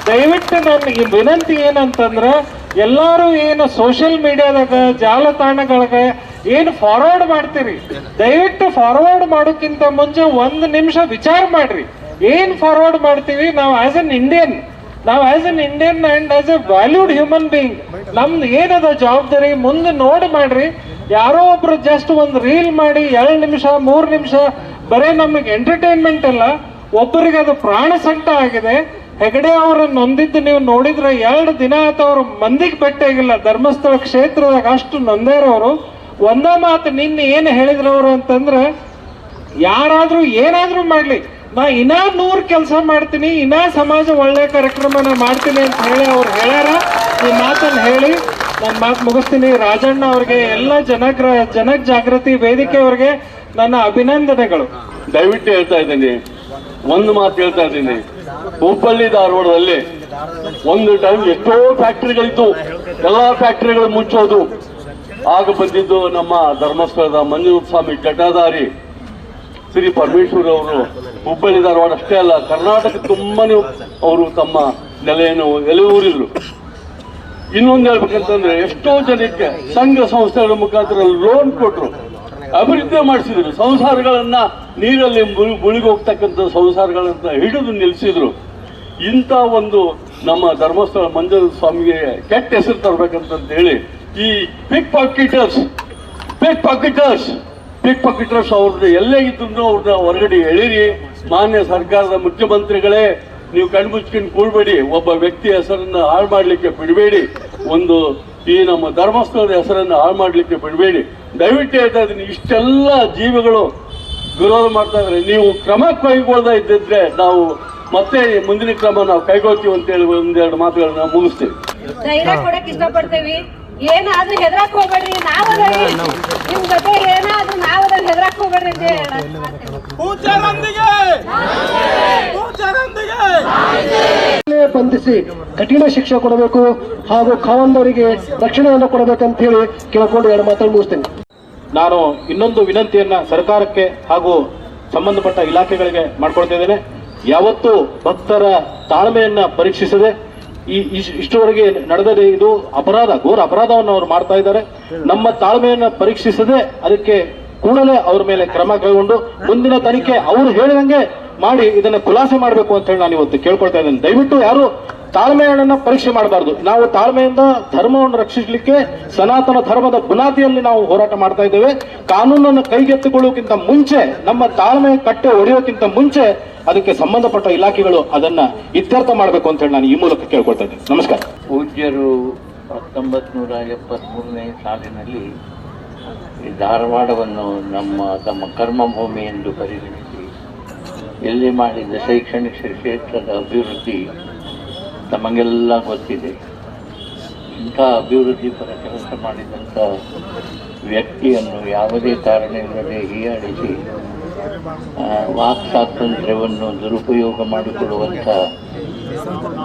ದಯವಿಟ್ಟು ನನ್ನ ಈ ವಿನಂತಿ ಏನಂತಂದ್ರೆ, ಎಲ್ಲರೂ ಏನು ಸೋಷಿಯಲ್ ಮೀಡಿಯಾದಾಗ ಜಾಲತಾಣಗಳಿಗೆ ಏನು ಫಾರ್ವರ್ಡ್ ಮಾಡ್ತೀರಿ? ದಯವಿಟ್ಟು ಫಾರ್ವರ್ಡ್ ಮಾಡೋಕ್ಕಿಂತ ಮುಂಚೆ ಒಂದು ನಿಮಿಷ ವಿಚಾರ ಮಾಡ್ರಿ. ಏನ್ ಫಾರ್ವರ್ಡ್ ಮಾಡ್ತೀವಿ? ನಾವು ಆಸ್ ಅನ್ ಇಂಡಿಯನ್ ನಾವು as an Indian and as a valued human being ನಮ್ದು ಏನದ ಜವಾಬ್ದಾರಿ? ಮುಂದೆ ನೋಡಿ ಮಾಡ್ರಿ. ಯಾರೋ ಒಬ್ರು ಜಸ್ಟ್ ಒಂದು ರೀಲ್ ಮಾಡಿ ಎರಡು ನಿಮಿಷ, ಮೂರು ನಿಮಿಷ ಬರೇ ನಮಗೆ ಎಂಟರ್ಟೈನ್ಮೆಂಟ್ ಅಲ್ಲ ಒಬ್ಬರಿಗೆ ಅದು ಪ್ರಾಣ ಸಂಕಟ ಆಗಿದೆ. ಹೆಗಡೆ ಅವರ ನೊಂದಿದ್ದು ನೀವು ನೋಡಿದ್ರೆ ಎರಡು ದಿನ ಆತ ಅವ್ರು ಮಂದಿಗೆ ಭೇಟಿಯಾಗಿಲ್ಲ ಧರ್ಮಸ್ಥಳ ಕ್ಷೇತ್ರದಾಗ ಅಷ್ಟು ನೊಂದೇರವರು ಒಂದೇ ಮಾತು ನಿನ್ನೆ ಏನು ಹೇಳಿದ್ರು ಅವರು ಅಂತಂದ್ರೆ, ಯಾರಾದರೂ ಏನಾದರೂ ಮಾಡಲಿ. ನಾ ಇನ್ನೂ ನೂರು ಕೆಲಸ ಮಾಡ್ತೀನಿ, ಇನ್ನ ಸಮಾಜ ಒಳ್ಳೆ ಕಾರ್ಯಕ್ರಮನ ಮಾಡ್ತೀನಿ ಅಂತ ಹೇಳಿ ಅವ್ರು ಹೇಳ್ಯಾರ. ಈ ಮಾತನ್ನು ಹೇಳಿ ನನ್ನ ಮಾತು ಮುಗಿಸ್ತೀನಿ. ರಾಜಣ್ಣ ಅವ್ರಿಗೆ ಎಲ್ಲ ಜನಗ್ರ ಜನ ಜಾಗೃತಿ ವೇದಿಕೆ ಅವ್ರಿಗೆ ನನ್ನ ಅಭಿನಂದನೆಗಳು. ದಯವಿಟ್ಟು ಹೇಳ್ತಾ ಇದ್ದೀನಿ. ಒಂದು ಮಾತು ಹೇಳ್ತಾ ಇದ್ದೀನಿ. ಹುಬ್ಬಳ್ಳಿ ಧಾರವಾಡದಲ್ಲಿ ಒಂದು ಟೈಮ್ ಎಷ್ಟೋ ಫ್ಯಾಕ್ಟರಿಗಳಿತ್ತು ಎಲ್ಲಾ ಫ್ಯಾಕ್ಟ್ರಿಗಳು ಮುಚ್ಚೋದು. ಆಗ ಬಂದಿದ್ದು ನಮ್ಮ ಧರ್ಮಸ್ಥಳದ ಮಂಜುನಾಥ ಸ್ವಾಮಿ ಜಟಾಧಾರಿ ಶ್ರೀ ಪರಮೇಶ್ವರ್ ಅವರು. ಹುಬ್ಬಳ್ಳಿ ಧಾರವಾಡ ಅಷ್ಟೇ ಅಲ್ಲ, ಕರ್ನಾಟಕ ತುಂಬಾನೇ ಅವರು ತಮ್ಮ ನೆಲೆಯನ್ನು ಎಲೆ ಊರಿದ್ರು ಇನ್ನೊಂದು ಹೇಳ್ಬೇಕಂತಂದ್ರೆ ಎಷ್ಟೋ ಜನಕ್ಕೆ ಸಂಘ ಸಂಸ್ಥೆಗಳ ಮುಖಾಂತರ ಲೋನ್ ಕೊಟ್ಟರು ಅಭಿವೃದ್ಧಿ ಮಾಡಿಸಿದ್ರು. ಸಂಸಾರಗಳನ್ನ ನೀರಲ್ಲಿ ಮುಳುಗೋಗ್ತಕ್ಕಂಥ ಸಂಸಾರಗಳನ್ನ ಹಿಡಿದು ನಿಲ್ಲಿಸಿದ್ರು ಇಂಥ ಒಂದು ನಮ್ಮ ಧರ್ಮಸ್ಥಳ ಮಂಜುನಾಥ ಸ್ವಾಮಿಗೆ ಕೆಟ್ಟ ಹೆಸರು ತರಬೇಕಂತ ಹೇಳಿ, ಈ pick pocketers pick pocketers pick pocketers ಅವ್ರದ್ದು ಎಲ್ಲೇ ಇದ್ರು ಅವ್ರನ್ನ ಹೊರಗಡೆ ಎಳೀರಿ. ಮಾನ್ಯ ಸರ್ಕಾರದ ಮುಖ್ಯಮಂತ್ರಿಗಳೇ ನೀವು ಕಣ್ಮುಚ್ಕೊಂಡು ಕೂಡಬೇಡಿ. ಒಬ್ಬ ವ್ಯಕ್ತಿ ಹೆಸರನ್ನು ಹಾಳು ಮಾಡಲಿಕ್ಕೆ ಬಿಡಬೇಡಿ. ಒಂದು ಈ ನಮ್ಮ ಧರ್ಮಸ್ಥಳದ ಹೆಸರನ್ನು ಹಾಳು ಮಾಡಲಿಕ್ಕೆ ಬಿಡಬೇಡಿ. ದಯವಿಟ್ಟು ಹೇಳ್ತಾ ಇದ್ದೀನಿ, ಇಷ್ಟೆಲ್ಲ ಜೀವಿಗಳು ವಿರೋಧ ಮಾಡ್ತಾ ಇದ್ರೆ ನೀವು ಕ್ರಮ ಕೈಗೊಳ್ಳದೇ ಇದ್ದಿದ್ರೆ ನಾವು ಮತ್ತೆ ಮುಂದಿನ ಕ್ರಮ ನಾವು ಕೈಗೊಳ್ತೀವಿ ಅಂತೇಳಿ ಒಂದೆರಡು ಮಾತುಗಳನ್ನ ಮುಗಿಸ್ತೀವಿ ಇಷ್ಟಪಡ್ತೇವಿ. ಏನಾದ್ರೂ ಹೆದರಕ್ ಹೋಗ್ಬೇಡ್ರಿ ನಾವದಲ್ಲಿ. ನಿಮ್ ಜೊತೆ ಏನಾದ್ರೂ ನಾವದಲ್ಲಿ ಹೆದರಕ್ ಹೋಗ್ಬೇಡ್ರಿ ಅಂತ ಬಂಧಿಸಿ ಕಠಿಣ ಶಿಕ್ಷೆ ಕೊಡಬೇಕು ಹಾಗೂ ಖಾವಂದವರಿಗೆ ರಕ್ಷಣೆಯನ್ನು ಕೊಡಬೇಕಂತ ಹೇಳಿ ಕೇಳ್ಕೊಂಡು ಎರಡು ಮಾತನ್ನು ಮುಗಿಸ್ತೇನೆ. ನಾನು ಇನ್ನೊಂದು ವಿನಂತಿಯನ್ನ ಸರ್ಕಾರಕ್ಕೆ ಹಾಗೂ ಸಂಬಂಧಪಟ್ಟ ಇಲಾಖೆಗಳಿಗೆ ಮಾಡ್ಕೊಳ್ತಿದ್ದೇನೆ ಯಾವತ್ತೂ ಭಕ್ತರ ತಾಳ್ಮೆಯನ್ನ ಪರೀಕ್ಷಿಸದೆ ಈ ಇಷ್ಟುವರೆಗೆ ನಡೆದರೆ ಇದು ಅಪರಾಧ, ಘೋರ ಅಪರಾಧವನ್ನು ಅವರು ಮಾಡ್ತಾ ಇದ್ದಾರೆ. ನಮ್ಮ ತಾಳ್ಮೆಯನ್ನು ಪರೀಕ್ಷಿಸದೆ ಅದಕ್ಕೆ ಕೂಡಲೇ ಅವ್ರ ಮೇಲೆ ಕ್ರಮ ಕೈಗೊಂಡು ಮುಂದಿನ ತನಿಖೆ ಅವರು ಹೇಳಿದಂಗೆ ಮಾಡಿ ಇದನ್ನ ಖುಲಾಸೆ ಮಾಡಬೇಕು ಅಂತ ಹೇಳಿ ನಾನು ಇವತ್ತು ಕೇಳ್ಕೊಳ್ತಾ ಇದ್ದೇನೆ. ದಯವಿಟ್ಟು ಯಾರು ತಾಳ್ಮೆಯನ್ನ ಪರೀಕ್ಷೆ ಮಾಡಬಾರ್ದು. ನಾವು ತಾಳ್ಮೆಯಿಂದ ಧರ್ಮವನ್ನು ರಕ್ಷಿಸಲಿಕ್ಕೆ ಸನಾತನ ಧರ್ಮದ ಬುನಾದಿಯಲ್ಲಿ ನಾವು ಹೋರಾಟ ಮಾಡ್ತಾ ಇದ್ದೇವೆ. ಕಾನೂನನ್ನು ಕೈಗೆತ್ತಿಕೊಳ್ಳೋಕ್ಕಿಂತ ಮುಂಚೆ, ನಮ್ಮ ತಾಳ್ಮೆ ಕಟ್ಟೆ ಒಡೆಯೋಕ್ಕಿಂತ ಮುಂಚೆ ಅದಕ್ಕೆ ಸಂಬಂಧಪಟ್ಟ ಇಲಾಖೆಗಳು ಅದನ್ನ ಇತ್ಯರ್ಥ ಮಾಡಬೇಕು ಅಂತ ಹೇಳಿ ನಾನು ಈ ಮೂಲಕ ಕೇಳ್ಕೊಳ್ತಾ ಇದ್ದೇನೆ. ನಮಸ್ಕಾರ. ಪೂಜ್ಯರು ಹತ್ತೊಂಬತ್ತು ನೂರ ಎಪ್ಪತ್ತ್ಮೂರನೇ ಸಾಲಿನಲ್ಲಿ ಈ ಧಾರವಾಡವನ್ನು ನಮ್ಮ ತಮ್ಮ ಕರ್ಮಭೂಮಿ ಎಂದು ಪರಿಗಣಿಸಿ ಇಲ್ಲಿ ಮಾಡಿದ ಶೈಕ್ಷಣಿಕ ಕ್ಷೇತ್ರದ ಅಭಿವೃದ್ಧಿ ತಮಗೆಲ್ಲ ಗೊತ್ತಿದೆ. ಇಂಥ ಅಭಿವೃದ್ಧಿ ಪರ ಕೆಲಸ ಮಾಡಿದಂಥ ವ್ಯಕ್ತಿಯನ್ನು ಯಾವುದೇ ಕಾರಣ ಇಲ್ಲದೆ ಹೀಯಾಡಿಸಿ ವಾಕ್ ಸ್ವಾತಂತ್ರ್ಯವನ್ನು ದುರುಪಯೋಗ ಮಾಡಿಕೊಳ್ಳುವಂಥ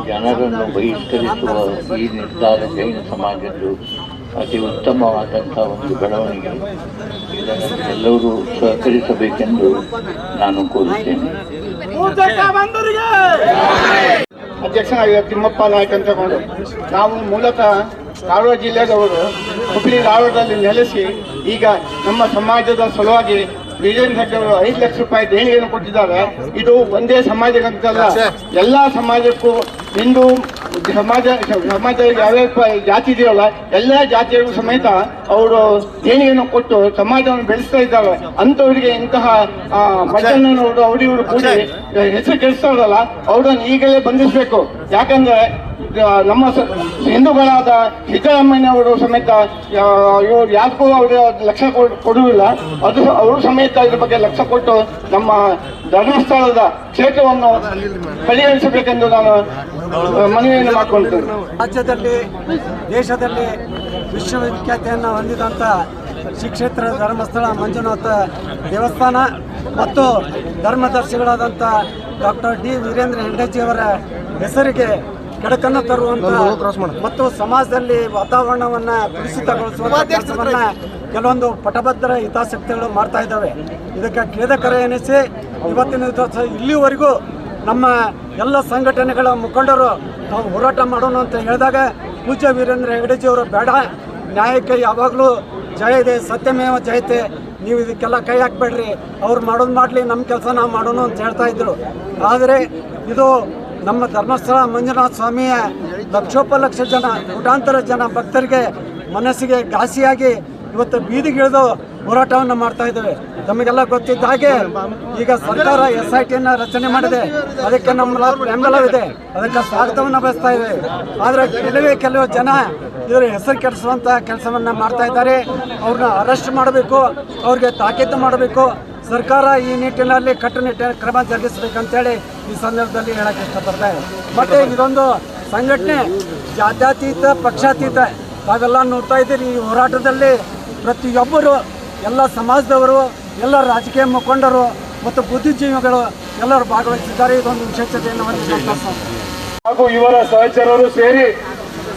ಜನರನ್ನು ಬಹಿಷ್ಕರಿಸುವ ಈ ನಿರ್ಧಾರ ಜೈನ ಸಮಾಜದ್ದು ಅತಿ ಉತ್ತಮವಾದಂಥ ಒಂದು ಬೆಳವಣಿಗೆ ಎಲ್ಲರೂ ಸಹಕರಿಸಬೇಕೆಂದು ನಾನು ಕೋರುತ್ತೇನೆ. ಅಧ್ಯಕ್ಷ ತಿಮ್ಮಪ್ಪ ನಾಯ್ಕ ಅಂತ ನಾವು ಮೂಲತಃ ಧಾರವಾಡ ಜಿಲ್ಲೆದವರು ಹುಬ್ಬಳ್ಳಿ ಧಾರವಾಡದಲ್ಲಿ ನೆಲೆಸಿ ಈಗ ನಮ್ಮ ಸಮಾಜದ ಸಲುವಾಗಿ ಬಿಜೆಪಿ ಸರ್ಕಾರ ಐದು ಲಕ್ಷ ರೂಪಾಯಿ ದೇಣಿಗೆಯನ್ನು ಕೊಟ್ಟಿದ್ದಾರೆ. ಇದು ಒಂದೇ ಸಮಾಜಕ್ಕಂತಲ್ಲ, ಎಲ್ಲ ಸಮಾಜಕ್ಕೂ ಹಿಂದೂ ಸಮಾಜ ಸಮಾಜದಲ್ಲಿ ಯಾವ್ಯಾವ ಜಾತಿ ಇದೆಯಲ್ಲ ಎಲ್ಲ ಜಾತಿಗಳು ಸಮೇತ ಅವರು ದೇಣಿಗೆಯನ್ನು ಕೊಟ್ಟು ಸಮಾಜವನ್ನು ಬೆಳೆಸ್ತಾ ಇದ್ದಾರೆ. ಅಂತವರಿಗೆ ಇಂತಹ ಮಜನವರು ಅವರಿವರು ಕೂಡ ಹೆಸರು ಕೆಡಿಸ್ತಾರಲ್ಲ ಅವರನ್ನು ಈಗಲೇ ಬಂಧಿಸಬೇಕು. ಯಾಕಂದ್ರೆ ನಮ್ಮ ಹಿಂದೂಗಳಾದ ಸಿದ್ದರಾಮಯ್ಯವರು ಸಮೇತ ಇವರು ಯಾರಿಗೂ ಅವರು ಲಕ್ಷ ಕೊಡ್- ಕೊಡುವುದಿಲ್ಲ. ಅದು ಅವರು ಸಮೇತ ಇದ್ರ ಬಗ್ಗೆ ಲಕ್ಷ ಕೊಟ್ಟು ನಮ್ಮ ಧರ್ಮಸ್ಥಳದ ಕ್ಷೇತ್ರವನ್ನು ಪರಿಹರಿಸಬೇಕೆಂದು ನಾನು ಮನವಿಯನ್ನು ಮಾಡಿಕೊಳ್ತೇನೆ. ರಾಜ್ಯದಲ್ಲಿ, ದೇಶದಲ್ಲಿ ವಿಶ್ವವಿಖ್ಯಾತಿಯನ್ನು ಹೊಂದಿದಂಥ ಶ್ರೀ ಕ್ಷೇತ್ರ ಧರ್ಮಸ್ಥಳ ಮಂಜುನಾಥ ದೇವಸ್ಥಾನ ಮತ್ತು ಧರ್ಮದರ್ಶಿಗಳಾದಂಥ ಡಾಕ್ಟರ್ ಡಿ ವೀರೇಂದ್ರ ಹೆಂಡಜಿಯವರ ಹೆಸರಿಗೆ ಕೆಡಕನ್ನು ತರುವಂತ ಮತ್ತು ಸಮಾಜದಲ್ಲಿ ವಾತಾವರಣವನ್ನ ಕೆಲಸವನ್ನ ಕೆಲವೊಂದು ಪಟಭದ್ರ ಹಿತಾಸಕ್ತಿಗಳು ಮಾಡ್ತಾ ಇದ್ದಾವೆ. ಇದಕ್ಕೆ ಖೇದಕರ ಎನಿಸಿ ಇವತ್ತಿನ ದಿವಸ ಇಲ್ಲಿವರೆಗೂ ನಮ್ಮ ಎಲ್ಲ ಸಂಘಟನೆಗಳ ಮುಖಂಡರು ನಾವು ಹೋರಾಟ ಮಾಡೋಣ ಅಂತ ಹೇಳಿದಾಗ ಪೂಜ್ಯ ವೀರೇಂದ್ರ ಹೆಗಡೆಜಿಯವರು ಬೇಡ. ನ್ಯಾಯಕ್ಕೆ ಯಾವಾಗಲೂ ಜಯ ಇದೆ ಸತ್ಯಮೇವ ಜಯತೆ ನೀವು ಇದಕ್ಕೆಲ್ಲ ಕೈ ಹಾಕ್ಬೇಡ್ರಿ. ಅವ್ರು ಮಾಡೋದು ಮಾಡಲಿ ನಮ್ಮ ಕೆಲಸ ನಾವು ಮಾಡೋಣ ಅಂತ ಹೇಳ್ತಾ ಇದ್ರು. ಆದರೆ ಇದು ನಮ್ಮ ಧರ್ಮಸ್ಥಳ ಮಂಜುನಾಥ ಸ್ವಾಮಿಯ ಲಕ್ಷೋಪಲಕ್ಷ ಜನ ಕೋಟಾಂತರ ಜನ ಭಕ್ತರಿಗೆ ಮನಸ್ಸಿಗೆ ಘಾಸಿಯಾಗಿ ಇವತ್ತು ಬೀದಿಗಿಳಿದು ಹೋರಾಟವನ್ನು ಮಾಡ್ತಾ ಇದ್ದೇವೆ. ತಮಗೆಲ್ಲ ಗೊತ್ತಿದ್ದ ಹಾಗೆ ಈಗ ಸರ್ಕಾರ ಎಸ್ ಐ ಟಿಯನ್ನು ರಚನೆ ಮಾಡಿದೆ. ಅದಕ್ಕೆ ನಮ್ಮ ಬೆಂಬಲವಿದೆ. ಅದಕ್ಕೆ ಸ್ವಾಗತವನ್ನು ಬಯಸ್ತಾ ಇದ್ದೇವೆ. ಆದರೆ ಕೆಲವೇ ಕೆಲವು ಜನ ಇದರ ಹೆಸರು ಕೆಡಿಸುವಂಥ ಕೆಲಸವನ್ನು ಮಾಡ್ತಾ ಇದ್ದಾರೆ. ಅವ್ರನ್ನ ಅರೆಸ್ಟ್ ಮಾಡಬೇಕು. ಅವ್ರಿಗೆ ತಾಕೀತು ಮಾಡಬೇಕು. ಸರ್ಕಾರ ಈ ನಿಟ್ಟಿನಲ್ಲಿ ಕಟ್ಟುನಿಟ್ಟಿನ ಕ್ರಮ ಜರುಗಿಸಬೇಕಂತೇಳಿ ಈ ಸಂದರ್ಭದಲ್ಲಿ ಹೇಳಕ್ಕೆ ಇಷ್ಟಪಡ್ತೇನೆ. ಮತ್ತೆ ಇದೊಂದು ಸಂಘಟನೆ, ಜಾತ್ಯತೀತ, ಪಕ್ಷಾತೀತ ತಾವೆಲ್ಲ ನೋಡ್ತಾ ಇದ್ದೀರಿ. ಈ ಹೋರಾಟದಲ್ಲಿ ಪ್ರತಿಯೊಬ್ಬರು, ಎಲ್ಲ ಸಮಾಜದವರು, ಎಲ್ಲ ರಾಜಕೀಯ ಮುಖಂಡರು ಮತ್ತು ಬುದ್ಧಿಜೀವಿಗಳು ಎಲ್ಲರೂ ಭಾಗವಹಿಸಿದ್ದಾರೆ. ಇದೊಂದು ವಿಶೇಷತೆಯನ್ನು ಹಾಗೂ ಇವರ ಸಹಚರರು ಸೇರಿ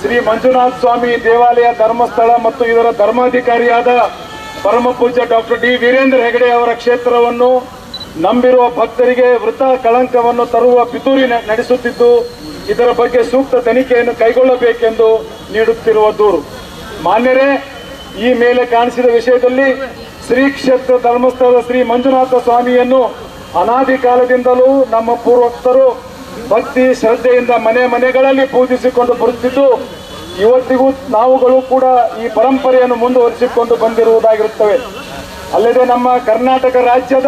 ಶ್ರೀ ಮಂಜುನಾಥ ಸ್ವಾಮಿ ದೇವಾಲಯ ಧರ್ಮಸ್ಥಳ ಮತ್ತು ಇದರ ಧರ್ಮಾಧಿಕಾರಿಯಾದ ಪರಮ ಪೂಜ್ಯ ಡಾಕ್ಟರ್ ಡಿ ವೀರೇಂದ್ರ ಹೆಗಡೆ ಅವರ ಕ್ಷೇತ್ರವನ್ನು ನಂಬಿರುವ ಭಕ್ತರಿಗೆ ವೃತ ಕಳಂಕವನ್ನು ತರುವ ಪಿತೂರಿ ನಡೆಸುತ್ತಿದ್ದು, ಇದರ ಬಗ್ಗೆ ಸೂಕ್ತ ತನಿಖೆಯನ್ನು ಕೈಗೊಳ್ಳಬೇಕೆಂದು ನೀಡುತ್ತಿರುವ ದೂರು. ಮಾನ್ಯರೇ, ಈ ಮೇಲೆ ಕಾಣಿಸಿದ ವಿಷಯದಲ್ಲಿ ಶ್ರೀ ಕ್ಷೇತ್ರ ಧರ್ಮಸ್ಥಳದ ಶ್ರೀ ಮಂಜುನಾಥ ಸ್ವಾಮಿಯನ್ನು ಅನಾದಿ ಕಾಲದಿಂದಲೂ ನಮ್ಮ ಪೂರ್ವಕ್ತರು ಭಕ್ತಿ, ಶ್ರದ್ಧೆಯಿಂದ ಮನೆ ಮನೆಗಳಲ್ಲಿ ಪೂಜಿಸಿಕೊಂಡು ಬರುತ್ತಿದ್ದು ಇವತ್ತಿಗೂ ನಾವುಗಳು ಕೂಡ ಈ ಪರಂಪರೆಯನ್ನು ಮುಂದುವರಿಸಿಕೊಂಡು ಬಂದಿರುವುದಾಗಿರುತ್ತವೆ. ಅಲ್ಲದೆ ನಮ್ಮ ಕರ್ನಾಟಕ ರಾಜ್ಯದ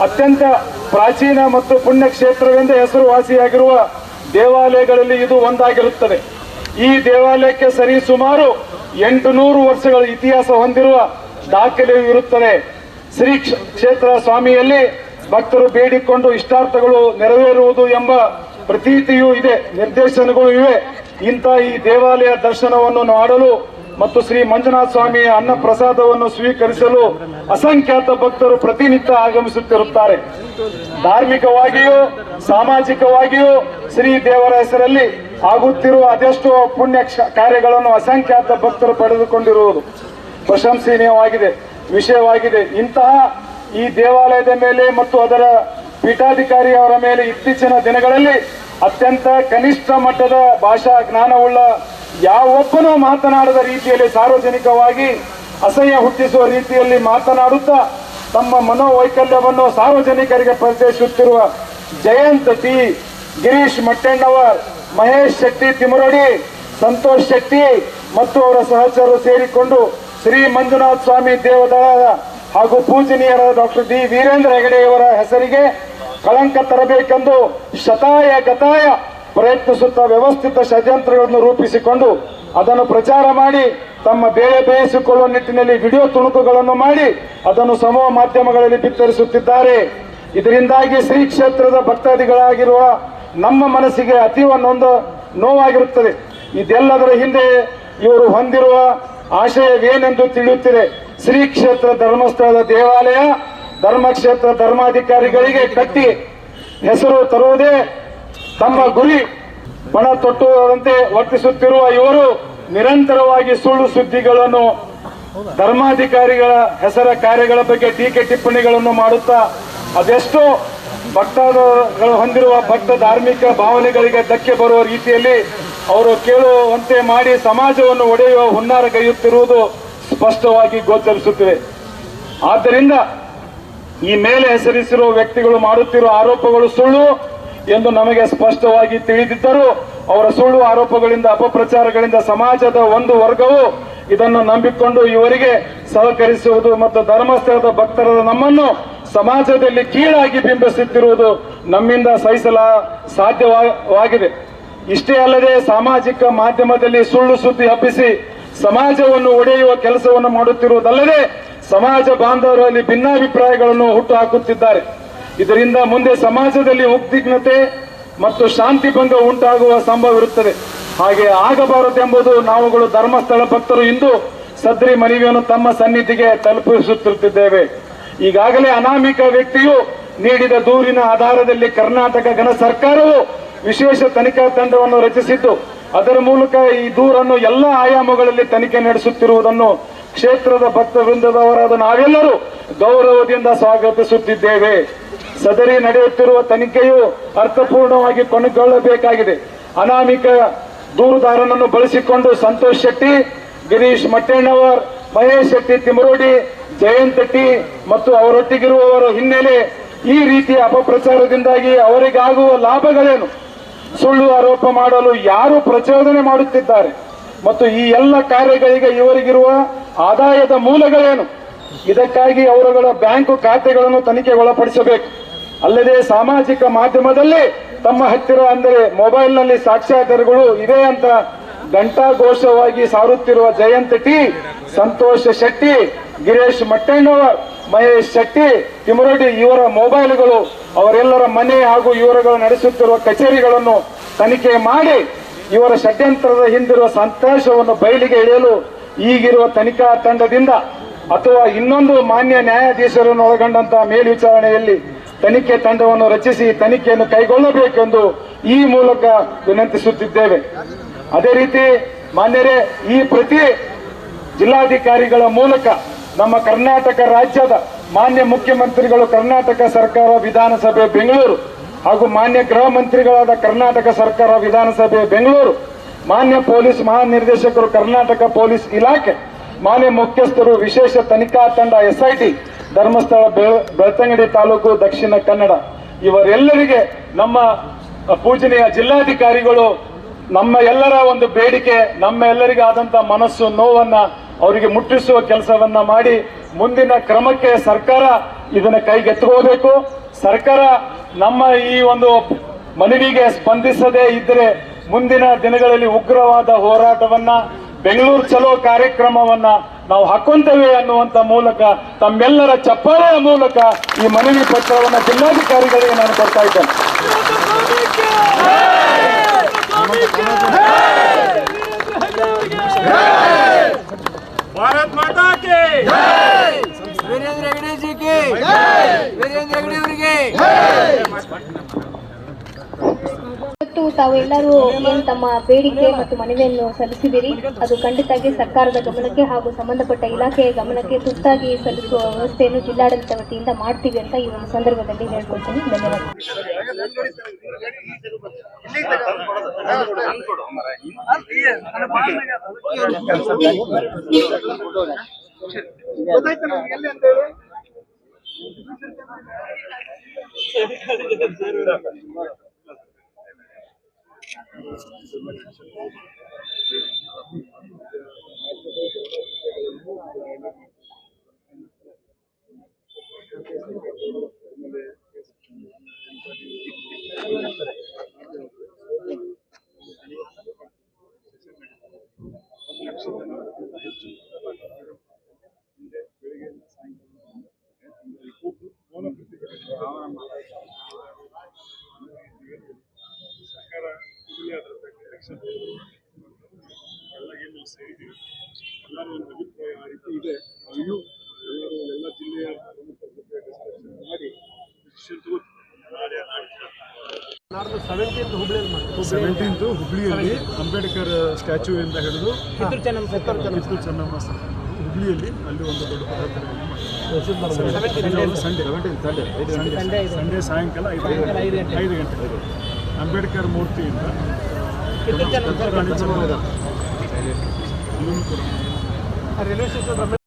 ಅತ್ಯಂತ ಪ್ರಾಚೀನ ಮತ್ತು ಪುಣ್ಯ ಕ್ಷೇತ್ರವೆಂದೇ ಹೆಸರುವಾಸಿಯಾಗಿರುವ ದೇವಾಲಯಗಳಲ್ಲಿ ಇದು ಒಂದಾಗಿರುತ್ತದೆ. ಈ ದೇವಾಲಯಕ್ಕೆ ಸರಿ ಸುಮಾರು ಎಂಟು ನೂರು ವರ್ಷಗಳ ಇತಿಹಾಸ ಹೊಂದಿರುವ ದಾಖಲೆಯೂ ಇರುತ್ತದೆ. ಶ್ರೀ ಕ್ಷ- ಕ್ಷೇತ್ರ ಸ್ವಾಮಿಯಲ್ಲಿ ಭಕ್ತರು ಬೇಡಿಕೊಂಡು ಇಷ್ಟಾರ್ಥಗಳು ನೆರವೇರುವುದು ಎಂಬ ಪ್ರತೀತಿಯೂ ಇದೆ, ನಿರ್ದೇಶನಗಳು ಇವೆ. ಇಂಥ ಈ ದೇವಾಲಯ ದರ್ಶನವನ್ನು ಮಾಡಲು ಮತ್ತು ಶ್ರೀ ಮಂಜುನಾಥ ಸ್ವಾಮಿಯ ಅನ್ನ ಪ್ರಸಾದವನ್ನು ಸ್ವೀಕರಿಸಲು ಅಸಂಖ್ಯಾತ ಭಕ್ತರು ಪ್ರತಿನಿತ್ಯ ಆಗಮಿಸುತ್ತಿರುತ್ತಾರೆ. ಧಾರ್ಮಿಕವಾಗಿಯೂ, ಸಾಮಾಜಿಕವಾಗಿಯೂ ಶ್ರೀ ದೇವರ ಹೆಸರಲ್ಲಿ ಆಗುತ್ತಿರುವ ಅದೆಷ್ಟೋ ಪುಣ್ಯ ಕಾರ್ಯಗಳನ್ನು ಅಸಂಖ್ಯಾತ ಭಕ್ತರು ಪಡೆದುಕೊಂಡಿರುವುದು. ಪ್ರಶಂಸನೀಯವಾಗಿದೆ ವಿಷಯವಾಗಿದೆ. ಇಂತಹ ಈ ದೇವಾಲಯದ ಮೇಲೆ ಮತ್ತು ಅದರ ಪೀಠಾಧಿಕಾರಿ ಅವರ ಮೇಲೆ ಇತ್ತೀಚಿನ ದಿನಗಳಲ್ಲಿ ಅತ್ಯಂತ ಕನಿಷ್ಠ ಮಟ್ಟದ ಭಾಷಾ ಜ್ಞಾನವುಳ್ಳ ಯಾವೊಬ್ಬನೂ ಮಾತನಾಡದ ರೀತಿಯಲ್ಲಿ ಸಾರ್ವಜನಿಕವಾಗಿ ಅಸಹ್ಯ ಹುಟ್ಟಿಸುವ ರೀತಿಯಲ್ಲಿ ಮಾತನಾಡುತ್ತಾ ತಮ್ಮ ಮನೋವೈಕಲ್ಯವನ್ನು ಸಾರ್ವಜನಿಕರಿಗೆ ಪರಿಚಯಿಸುತ್ತಿರುವ ಜಯಂತ್ ಟಿ. ಗಿರೀಶ್ ಮಟ್ಟೆಣ್ಣವರ್, ಮಹೇಶ್ ಶೆಟ್ಟಿ ತಿಮರಡಿ ಸಂತೋಷ್ ಶೆಟ್ಟಿ ಮತ್ತು ಅವರ ಸಹಚರರು ಸೇರಿಕೊಂಡು ಶ್ರೀ ಮಂಜುನಾಥ ಸ್ವಾಮಿ ದೇವದಳದ ಹಾಗೂ ಪೂಜನೀಯರಾದ ಡಾಕ್ಟರ್ ಡಿ ವೀರೇಂದ್ರ ಹೆಗಡೆಯವರ ಹೆಸರಿಗೆ ಕಳಂಕ ತರಬೇಕೆಂದು ಶತಾಯ ಗತಾಯ ಪ್ರಯತ್ನಿಸುತ್ತಾ ವ್ಯವಸ್ಥಿತ ಷಡ್ಯಂತ್ರಗಳನ್ನು ರೂಪಿಸಿಕೊಂಡು ಅದನ್ನು ಪ್ರಚಾರ ಮಾಡಿ ತಮ್ಮ ಬೇಳೆ ಬೇಯಿಸಿಕೊಳ್ಳುವ ನಿಟ್ಟಿನಲ್ಲಿ ವಿಡಿಯೋ ತುಣುಕುಗಳನ್ನು ಮಾಡಿ ಅದನ್ನು ಸಮೂಹ ಮಾಧ್ಯಮಗಳಲ್ಲಿ ಬಿತ್ತರಿಸುತ್ತಿದ್ದಾರೆ. ಇದರಿಂದಾಗಿ ಶ್ರೀ ಕ್ಷೇತ್ರದ ಭಕ್ತಾದಿಗಳಾಗಿರುವ ನಮ್ಮ ಮನಸ್ಸಿಗೆ ಅತೀವ ನೊಂದ ನೋವಾಗಿರುತ್ತದೆ. ಇದೆಲ್ಲದರ ಹಿಂದೆ ಇವರು ಹೊಂದಿರುವ ಆಶಯವೇನೆಂದು ತಿಳಿಯುತ್ತಿದೆ. ಶ್ರೀ ಕ್ಷೇತ್ರ ಧರ್ಮಸ್ಥಳದ ದೇವಾಲಯ, ಧರ್ಮಕ್ಷೇತ್ರ ಧರ್ಮಾಧಿಕಾರಿಗಳಿಗೆ ಕಟ್ಟಿ ಹೆಸರು ತರುವುದೇ ತಮ್ಮ ಗುರಿ. ಪಣ ತೊಟ್ಟುವಂತೆ ವರ್ತಿಸುತ್ತಿರುವ ಇವರು ನಿರಂತರವಾಗಿ ಸುಳ್ಳು ಸುದ್ದಿಗಳನ್ನು, ಧರ್ಮಾಧಿಕಾರಿಗಳ ಹೆಸರ ಕಾರ್ಯಗಳ ಬಗ್ಗೆ ಟೀಕೆ ಟಿಪ್ಪಣಿಗಳನ್ನು ಮಾಡುತ್ತಾ ಅದೆಷ್ಟೋ ಭಕ್ತಾದಿಗಳು ಹೊಂದಿರುವ ಭಕ್ತ ಧಾರ್ಮಿಕ ಭಾವನೆಗಳಿಗೆ ಧಕ್ಕೆ ಬರುವ ರೀತಿಯಲ್ಲಿ ಅವರು ಕೇಳುವಂತೆ ಮಾಡಿ ಸಮಾಜವನ್ನು ಒಡೆಯುವ ಹುನ್ನಾರಗೈಯುತ್ತಿರುವುದು ಸ್ಪಷ್ಟವಾಗಿ ಗೋಚರಿಸುತ್ತಿದೆ. ಆದ್ದರಿಂದ ಈ ಮೇಲೆ ಹೆಸರಿಸಿರುವ ವ್ಯಕ್ತಿಗಳು ಮಾಡುತ್ತಿರುವ ಆರೋಪಗಳು ಸುಳ್ಳು ಎಂದು ನಮಗೆ ಸ್ಪಷ್ಟವಾಗಿ ತಿಳಿದಿದ್ದರೂ ಅವರ ಸುಳ್ಳು ಆರೋಪಗಳಿಂದ, ಅಪಪ್ರಚಾರಗಳಿಂದ ಸಮಾಜದ ಒಂದು ವರ್ಗವು ಇದನ್ನು ನಂಬಿಕೊಂಡು ಇವರಿಗೆ ಸಹಕರಿಸುವುದು ಮತ್ತು ಧರ್ಮಸ್ಥಳದ ಭಕ್ತರಾದ ನಮ್ಮನ್ನು ಸಮಾಜದಲ್ಲಿ ಕೀಳಾಗಿ ಬಿಂಬಿಸುತ್ತಿರುವುದು ನಮ್ಮಿಂದ ಸಹಿಸಲ ಸಾಧ್ಯವಾಗಿದೆ. ಇಷ್ಟೇ ಅಲ್ಲದೆ ಸಾಮಾಜಿಕ ಮಾಧ್ಯಮದಲ್ಲಿ ಸುಳ್ಳು ಸುದ್ದಿ ಹಬ್ಬಿಸಿ ಸಮಾಜವನ್ನು ಒಡೆಯುವ ಕೆಲಸವನ್ನು ಮಾಡುತ್ತಿರುವುದಲ್ಲದೆ ಸಮಾಜ ಬಾಂಧವರಲ್ಲಿ ಭಿನ್ನಾಭಿಪ್ರಾಯಗಳನ್ನು ಹುಟ್ಟು ಹಾಕುತ್ತಿದ್ದಾರೆ ಇದರಿಂದ ಮುಂದೆ ಸಮಾಜದಲ್ಲಿ ಉದ್ವಿಗ್ನತೆ ಮತ್ತು ಶಾಂತಿ ಭಂಗ ಉಂಟಾಗುವ ಸಂಭವವಿರುತ್ತದೆ. ಹಾಗೆ ಆಗಬಾರದೆಂಬುದು ನಾವುಗಳು ಧರ್ಮಸ್ಥಳ ಭಕ್ತರು ಇಂದು ಸದ್ರಿ ಮನವಿಯನ್ನು ತಮ್ಮ ಸನ್ನಿಧಿಗೆ ತಲುಪಿಸುತ್ತಿರುತ್ತಿದ್ದೇವೆ. ಈಗಾಗಲೇ ಅನಾಮಿಕ ವ್ಯಕ್ತಿಯು ನೀಡಿದ ದೂರಿನ ಆಧಾರದಲ್ಲಿ ಕರ್ನಾಟಕ ಘನ ಸರ್ಕಾರವು ವಿಶೇಷ ತನಿಖಾ ತಂಡವನ್ನು ರಚಿಸಿದ್ದು ಅದರ ಮೂಲಕ ಈ ದೂರನ್ನು ಎಲ್ಲ ಆಯಾಮಗಳಲ್ಲಿ ತನಿಖೆ ನಡೆಸುತ್ತಿರುವುದನ್ನು ಕ್ಷೇತ್ರದ ಭಕ್ತ ವೃಂದದವರಾದ ನಾವೆಲ್ಲರೂ ಗೌರವದಿಂದ ಸ್ವಾಗತಿಸುತ್ತಿದ್ದೇವೆ. ಸದರಿ ನಡೆಯುತ್ತಿರುವ ತನಿಖೆಯು ಅರ್ಥಪೂರ್ಣವಾಗಿ ಕೊನೆಗೊಳ್ಳಬೇಕಾಗಿದೆ. ಅನಾಮಿಕ ದೂರುದಾರನನ್ನು ಬಳಸಿಕೊಂಡು ಸಂತೋಷ್ ಶೆಟ್ಟಿ, ಗಿರೀಶ್ ಮಟ್ಟೆಣ್ಣವರ್, ಮಹೇಶ್ ಶೆಟ್ಟಿ ತಿಮರೋಡಿ ಜಯಂತ್ ಟಿ ಮತ್ತು ಅವರೊಟ್ಟಿಗಿರುವವರ ಹಿನ್ನೆಲೆ ಈ ರೀತಿಯ ಅಪಪ್ರಚಾರದಿಂದಾಗಿ ಅವರಿಗಾಗುವ ಲಾಭಗಳೇನು? ಸುಳ್ಳು ಆರೋಪ ಮಾಡಲು ಯಾರು ಪ್ರಚೋದನೆ ಮಾಡುತ್ತಿದ್ದಾರೆ? ಮತ್ತು ಈ ಎಲ್ಲ ಕಾರ್ಯಗಳಿಗೆ ಇವರಿಗಿರುವ ಆದಾಯದ ಮೂಲಗಳೇನು? ಇದಕ್ಕಾಗಿ ಅವರುಗಳ ಬ್ಯಾಂಕ್ ಖಾತೆಗಳನ್ನು ತನಿಖೆಗೆ ಒಳಪಡಿಸಬೇಕು ಅಲ್ಲದೆ ಸಾಮಾಜಿಕ ಮಾಧ್ಯಮದಲ್ಲಿ ತಮ್ಮ ಹತ್ತಿರ ಅಂದರೆ ಮೊಬೈಲ್ನಲ್ಲಿ ಸಾಕ್ಷ್ಯಾಧಾರಗಳು ಇದೆ ಅಂತ ಘಂಟಾಘೋಷವಾಗಿ ಸಾರುತ್ತಿರುವ ಜಯಂತ್ ಟಿ, ಸಂತೋಷ್ ಶೆಟ್ಟಿ, ಗಿರೀಶ್ ಮಟ್ಟಣ್ಣವರ್ ಮಹೇಶ್ ಶೆಟ್ಟಿ ತಿಮರಡಿ ಇವರ ಮೊಬೈಲ್ಗಳು ಅವರೆಲ್ಲರ ಮನೆ ಹಾಗೂ ಇವರುಗಳು ನಡೆಸುತ್ತಿರುವ ಕಚೇರಿಗಳನ್ನು ತನಿಖೆ ಮಾಡಿ ಇವರ ಷಡ್ಯಂತ್ರದ ಹಿಂದಿರುವ ಸಂತೋಷವನ್ನು ಬಯಲಿಗೆ ಇಳಿಯಲು ಈಗಿರುವ ತನಿಖಾ ತಂಡದಿಂದ ಅಥವಾ ಇನ್ನೊಂದು ಮಾನ್ಯ ನ್ಯಾಯಾಧೀಶರನ್ನು ಒಳಗೊಂಡಂತಹ ಮೇಲ್ವಿಚಾರಣೆಯಲ್ಲಿ ತನಿಖೆ ತಂಡವನ್ನು ರಚಿಸಿ ತನಿಖೆಯನ್ನು ಕೈಗೊಳ್ಳಬೇಕೆಂದು ಈ ಮೂಲಕ ವಿನಂತಿಸುತ್ತಿದ್ದೇವೆ. ಅದೇ ರೀತಿ ಮಾನ್ಯರೇ, ಈ ಪ್ರತಿ ಜಿಲ್ಲಾಧಿಕಾರಿಗಳ ಮೂಲಕ ನಮ್ಮ ಕರ್ನಾಟಕ ರಾಜ್ಯದ ಮಾನ್ಯ ಮುಖ್ಯಮಂತ್ರಿಗಳು ಕರ್ನಾಟಕ ಸರ್ಕಾರ, ವಿಧಾನಸಭೆ, ಬೆಂಗಳೂರು ಹಾಗೂ ಮಾನ್ಯ ಗೃಹ ಮಂತ್ರಿಗಳಾದ ಕರ್ನಾಟಕ ಸರ್ಕಾರ, ವಿಧಾನಸಭೆ, ಬೆಂಗಳೂರು, ಮಾನ್ಯ ಪೊಲೀಸ್ ಮಹಾನಿರ್ದೇಶಕರು, ಕರ್ನಾಟಕ ಪೊಲೀಸ್ ಇಲಾಖೆ, ಮಾನ್ಯ ಮುಖ್ಯಸ್ಥರು, ವಿಶೇಷ ತನಿಖಾ ತಂಡ, ಎಸ್ಐಟಿ, ಧರ್ಮಸ್ಥಳ, ಬೆಳ- ಬೆಳ್ತಂಗಡಿ ತಾಲೂಕು, ದಕ್ಷಿಣ ಕನ್ನಡ. ಇವರೆಲ್ಲರಿಗೆ ನಮ್ಮ ಪೂಜನೀಯ ಜಿಲ್ಲಾಧಿಕಾರಿಗಳು, ನಮ್ಮ ಎಲ್ಲರ ಒಂದು ಬೇಡಿಕೆ, ನಮ್ಮ ಎಲ್ಲರಿಗಾದಂತ ಮನಸ್ಸು, ನೋವನ್ನ ಅವರಿಗೆ ಮುಟ್ಟಿಸುವ ಕೆಲಸವನ್ನ ಮಾಡಿ ಮುಂದಿನ ಕ್ರಮಕ್ಕೆ ಸರ್ಕಾರ ಇದನ್ನು ಕೈಗೆತ್ತುಕೋಬೇಕು ಸರ್ಕಾರ ನಮ್ಮ ಈ ಒಂದು ಮನವಿಗೆ ಸ್ಪಂದಿಸದೇ ಇದ್ದರೆ ಮುಂದಿನ ದಿನಗಳಲ್ಲಿ ಉಗ್ರವಾದ ಹೋರಾಟವನ್ನ, ಬೆಂಗಳೂರು ಚಲೋ ಕಾರ್ಯಕ್ರಮವನ್ನ ನಾವು ಹಾಕೊಂತೇವೆ ಅನ್ನುವಂತ ಮೂಲಕ, ತಮ್ಮೆಲ್ಲರ ಚಪ್ಪಾಳೆಯ ಮೂಲಕ ಈ ಮನವಿ ಪತ್ರವನ್ನ ಜಿಲ್ಲಾಧಿಕಾರಿಗಳಿಗೆ ನಾನು ಕೊಡ್ತಾ ಇದ್ದೇನೆ. ಭಾರತ್ ಮಾತಾ ವೀರೇಂದ್ರ ಹೆಗಡೆ ಜಿ ಗೆ ವೀರೇಂದ್ರ ಹೆಗಡೆ ಅವರಿಗೆ. ಇವತ್ತು ತಾವು ಎಲ್ಲರೂ ಏನು ತಮ್ಮ ಬೇಡಿಕೆ ಮತ್ತು ಮನವಿಯನ್ನು ಸಲ್ಲಿಸಿದಿರಿ ಅದು ಖಂಡಿತವಾಗಿ ಸರ್ಕಾರದ ಗಮನಕ್ಕೆ ಹಾಗೂ ಸಂಬಂಧಪಟ್ಟ ಇಲಾಖೆಯ ಗಮನಕ್ಕೆ ತುರ್ತಾಗಿ ಸಲ್ಲಿಸುವ ವ್ಯವಸ್ಥೆಯನ್ನು ಜಿಲ್ಲಾಡಳಿತ ವತಿಯಿಂದ ಮಾಡ್ತೀವಿ ಅಂತ ಈ ಒಂದು ಸಂದರ್ಭದಲ್ಲಿ ಹೇಳ್ಕೊಳ್ತೀನಿ ಧನ್ಯವಾದ. ಗೊತ್ತಾಯ್ತಲ್ಲ ಎಲ್ಲಿ ಅಂತ ಹೇಳಿ ಸರ್ಕಾರ ಎಲ್ಲ ಏನು ಎಲ್ಲರೂ ಒಂದು ಅಭಿಪ್ರಾಯ ಆ ರೀತಿ ಇದೆ ಇನ್ನೂ ಎಲ್ಲರೂ ಎಲ್ಲ ಜಿಲ್ಲೆಯ ಮಾಡಿ ತಗೋತೀವಿ. ಸೆವೆಂಟೀನ್ತ್ ಹುಬ್ಳಿಯಲ್ಲಿ ಅಂಬೇಡ್ಕರ್ ಸ್ಟ್ಯಾಚ್ಯೂ ಇಂದ ಹಿಡಿದು ಕಿತ್ತೂರು ಚೆನ್ನಮ್ಮ ಹುಬ್ಳಿಯಲ್ಲಿ ಅಲ್ಲಿ ಒಂದು ದೊಡ್ಡ ಮಾಡ್ತಾರೆ ಸಂಡೇ ಸಂಡೇ ಸಾಯಂಕಾಲ ಐದು ಗಂಟೆ. Ambedkar ಮೂರ್ತಿಯಿಂದ railway station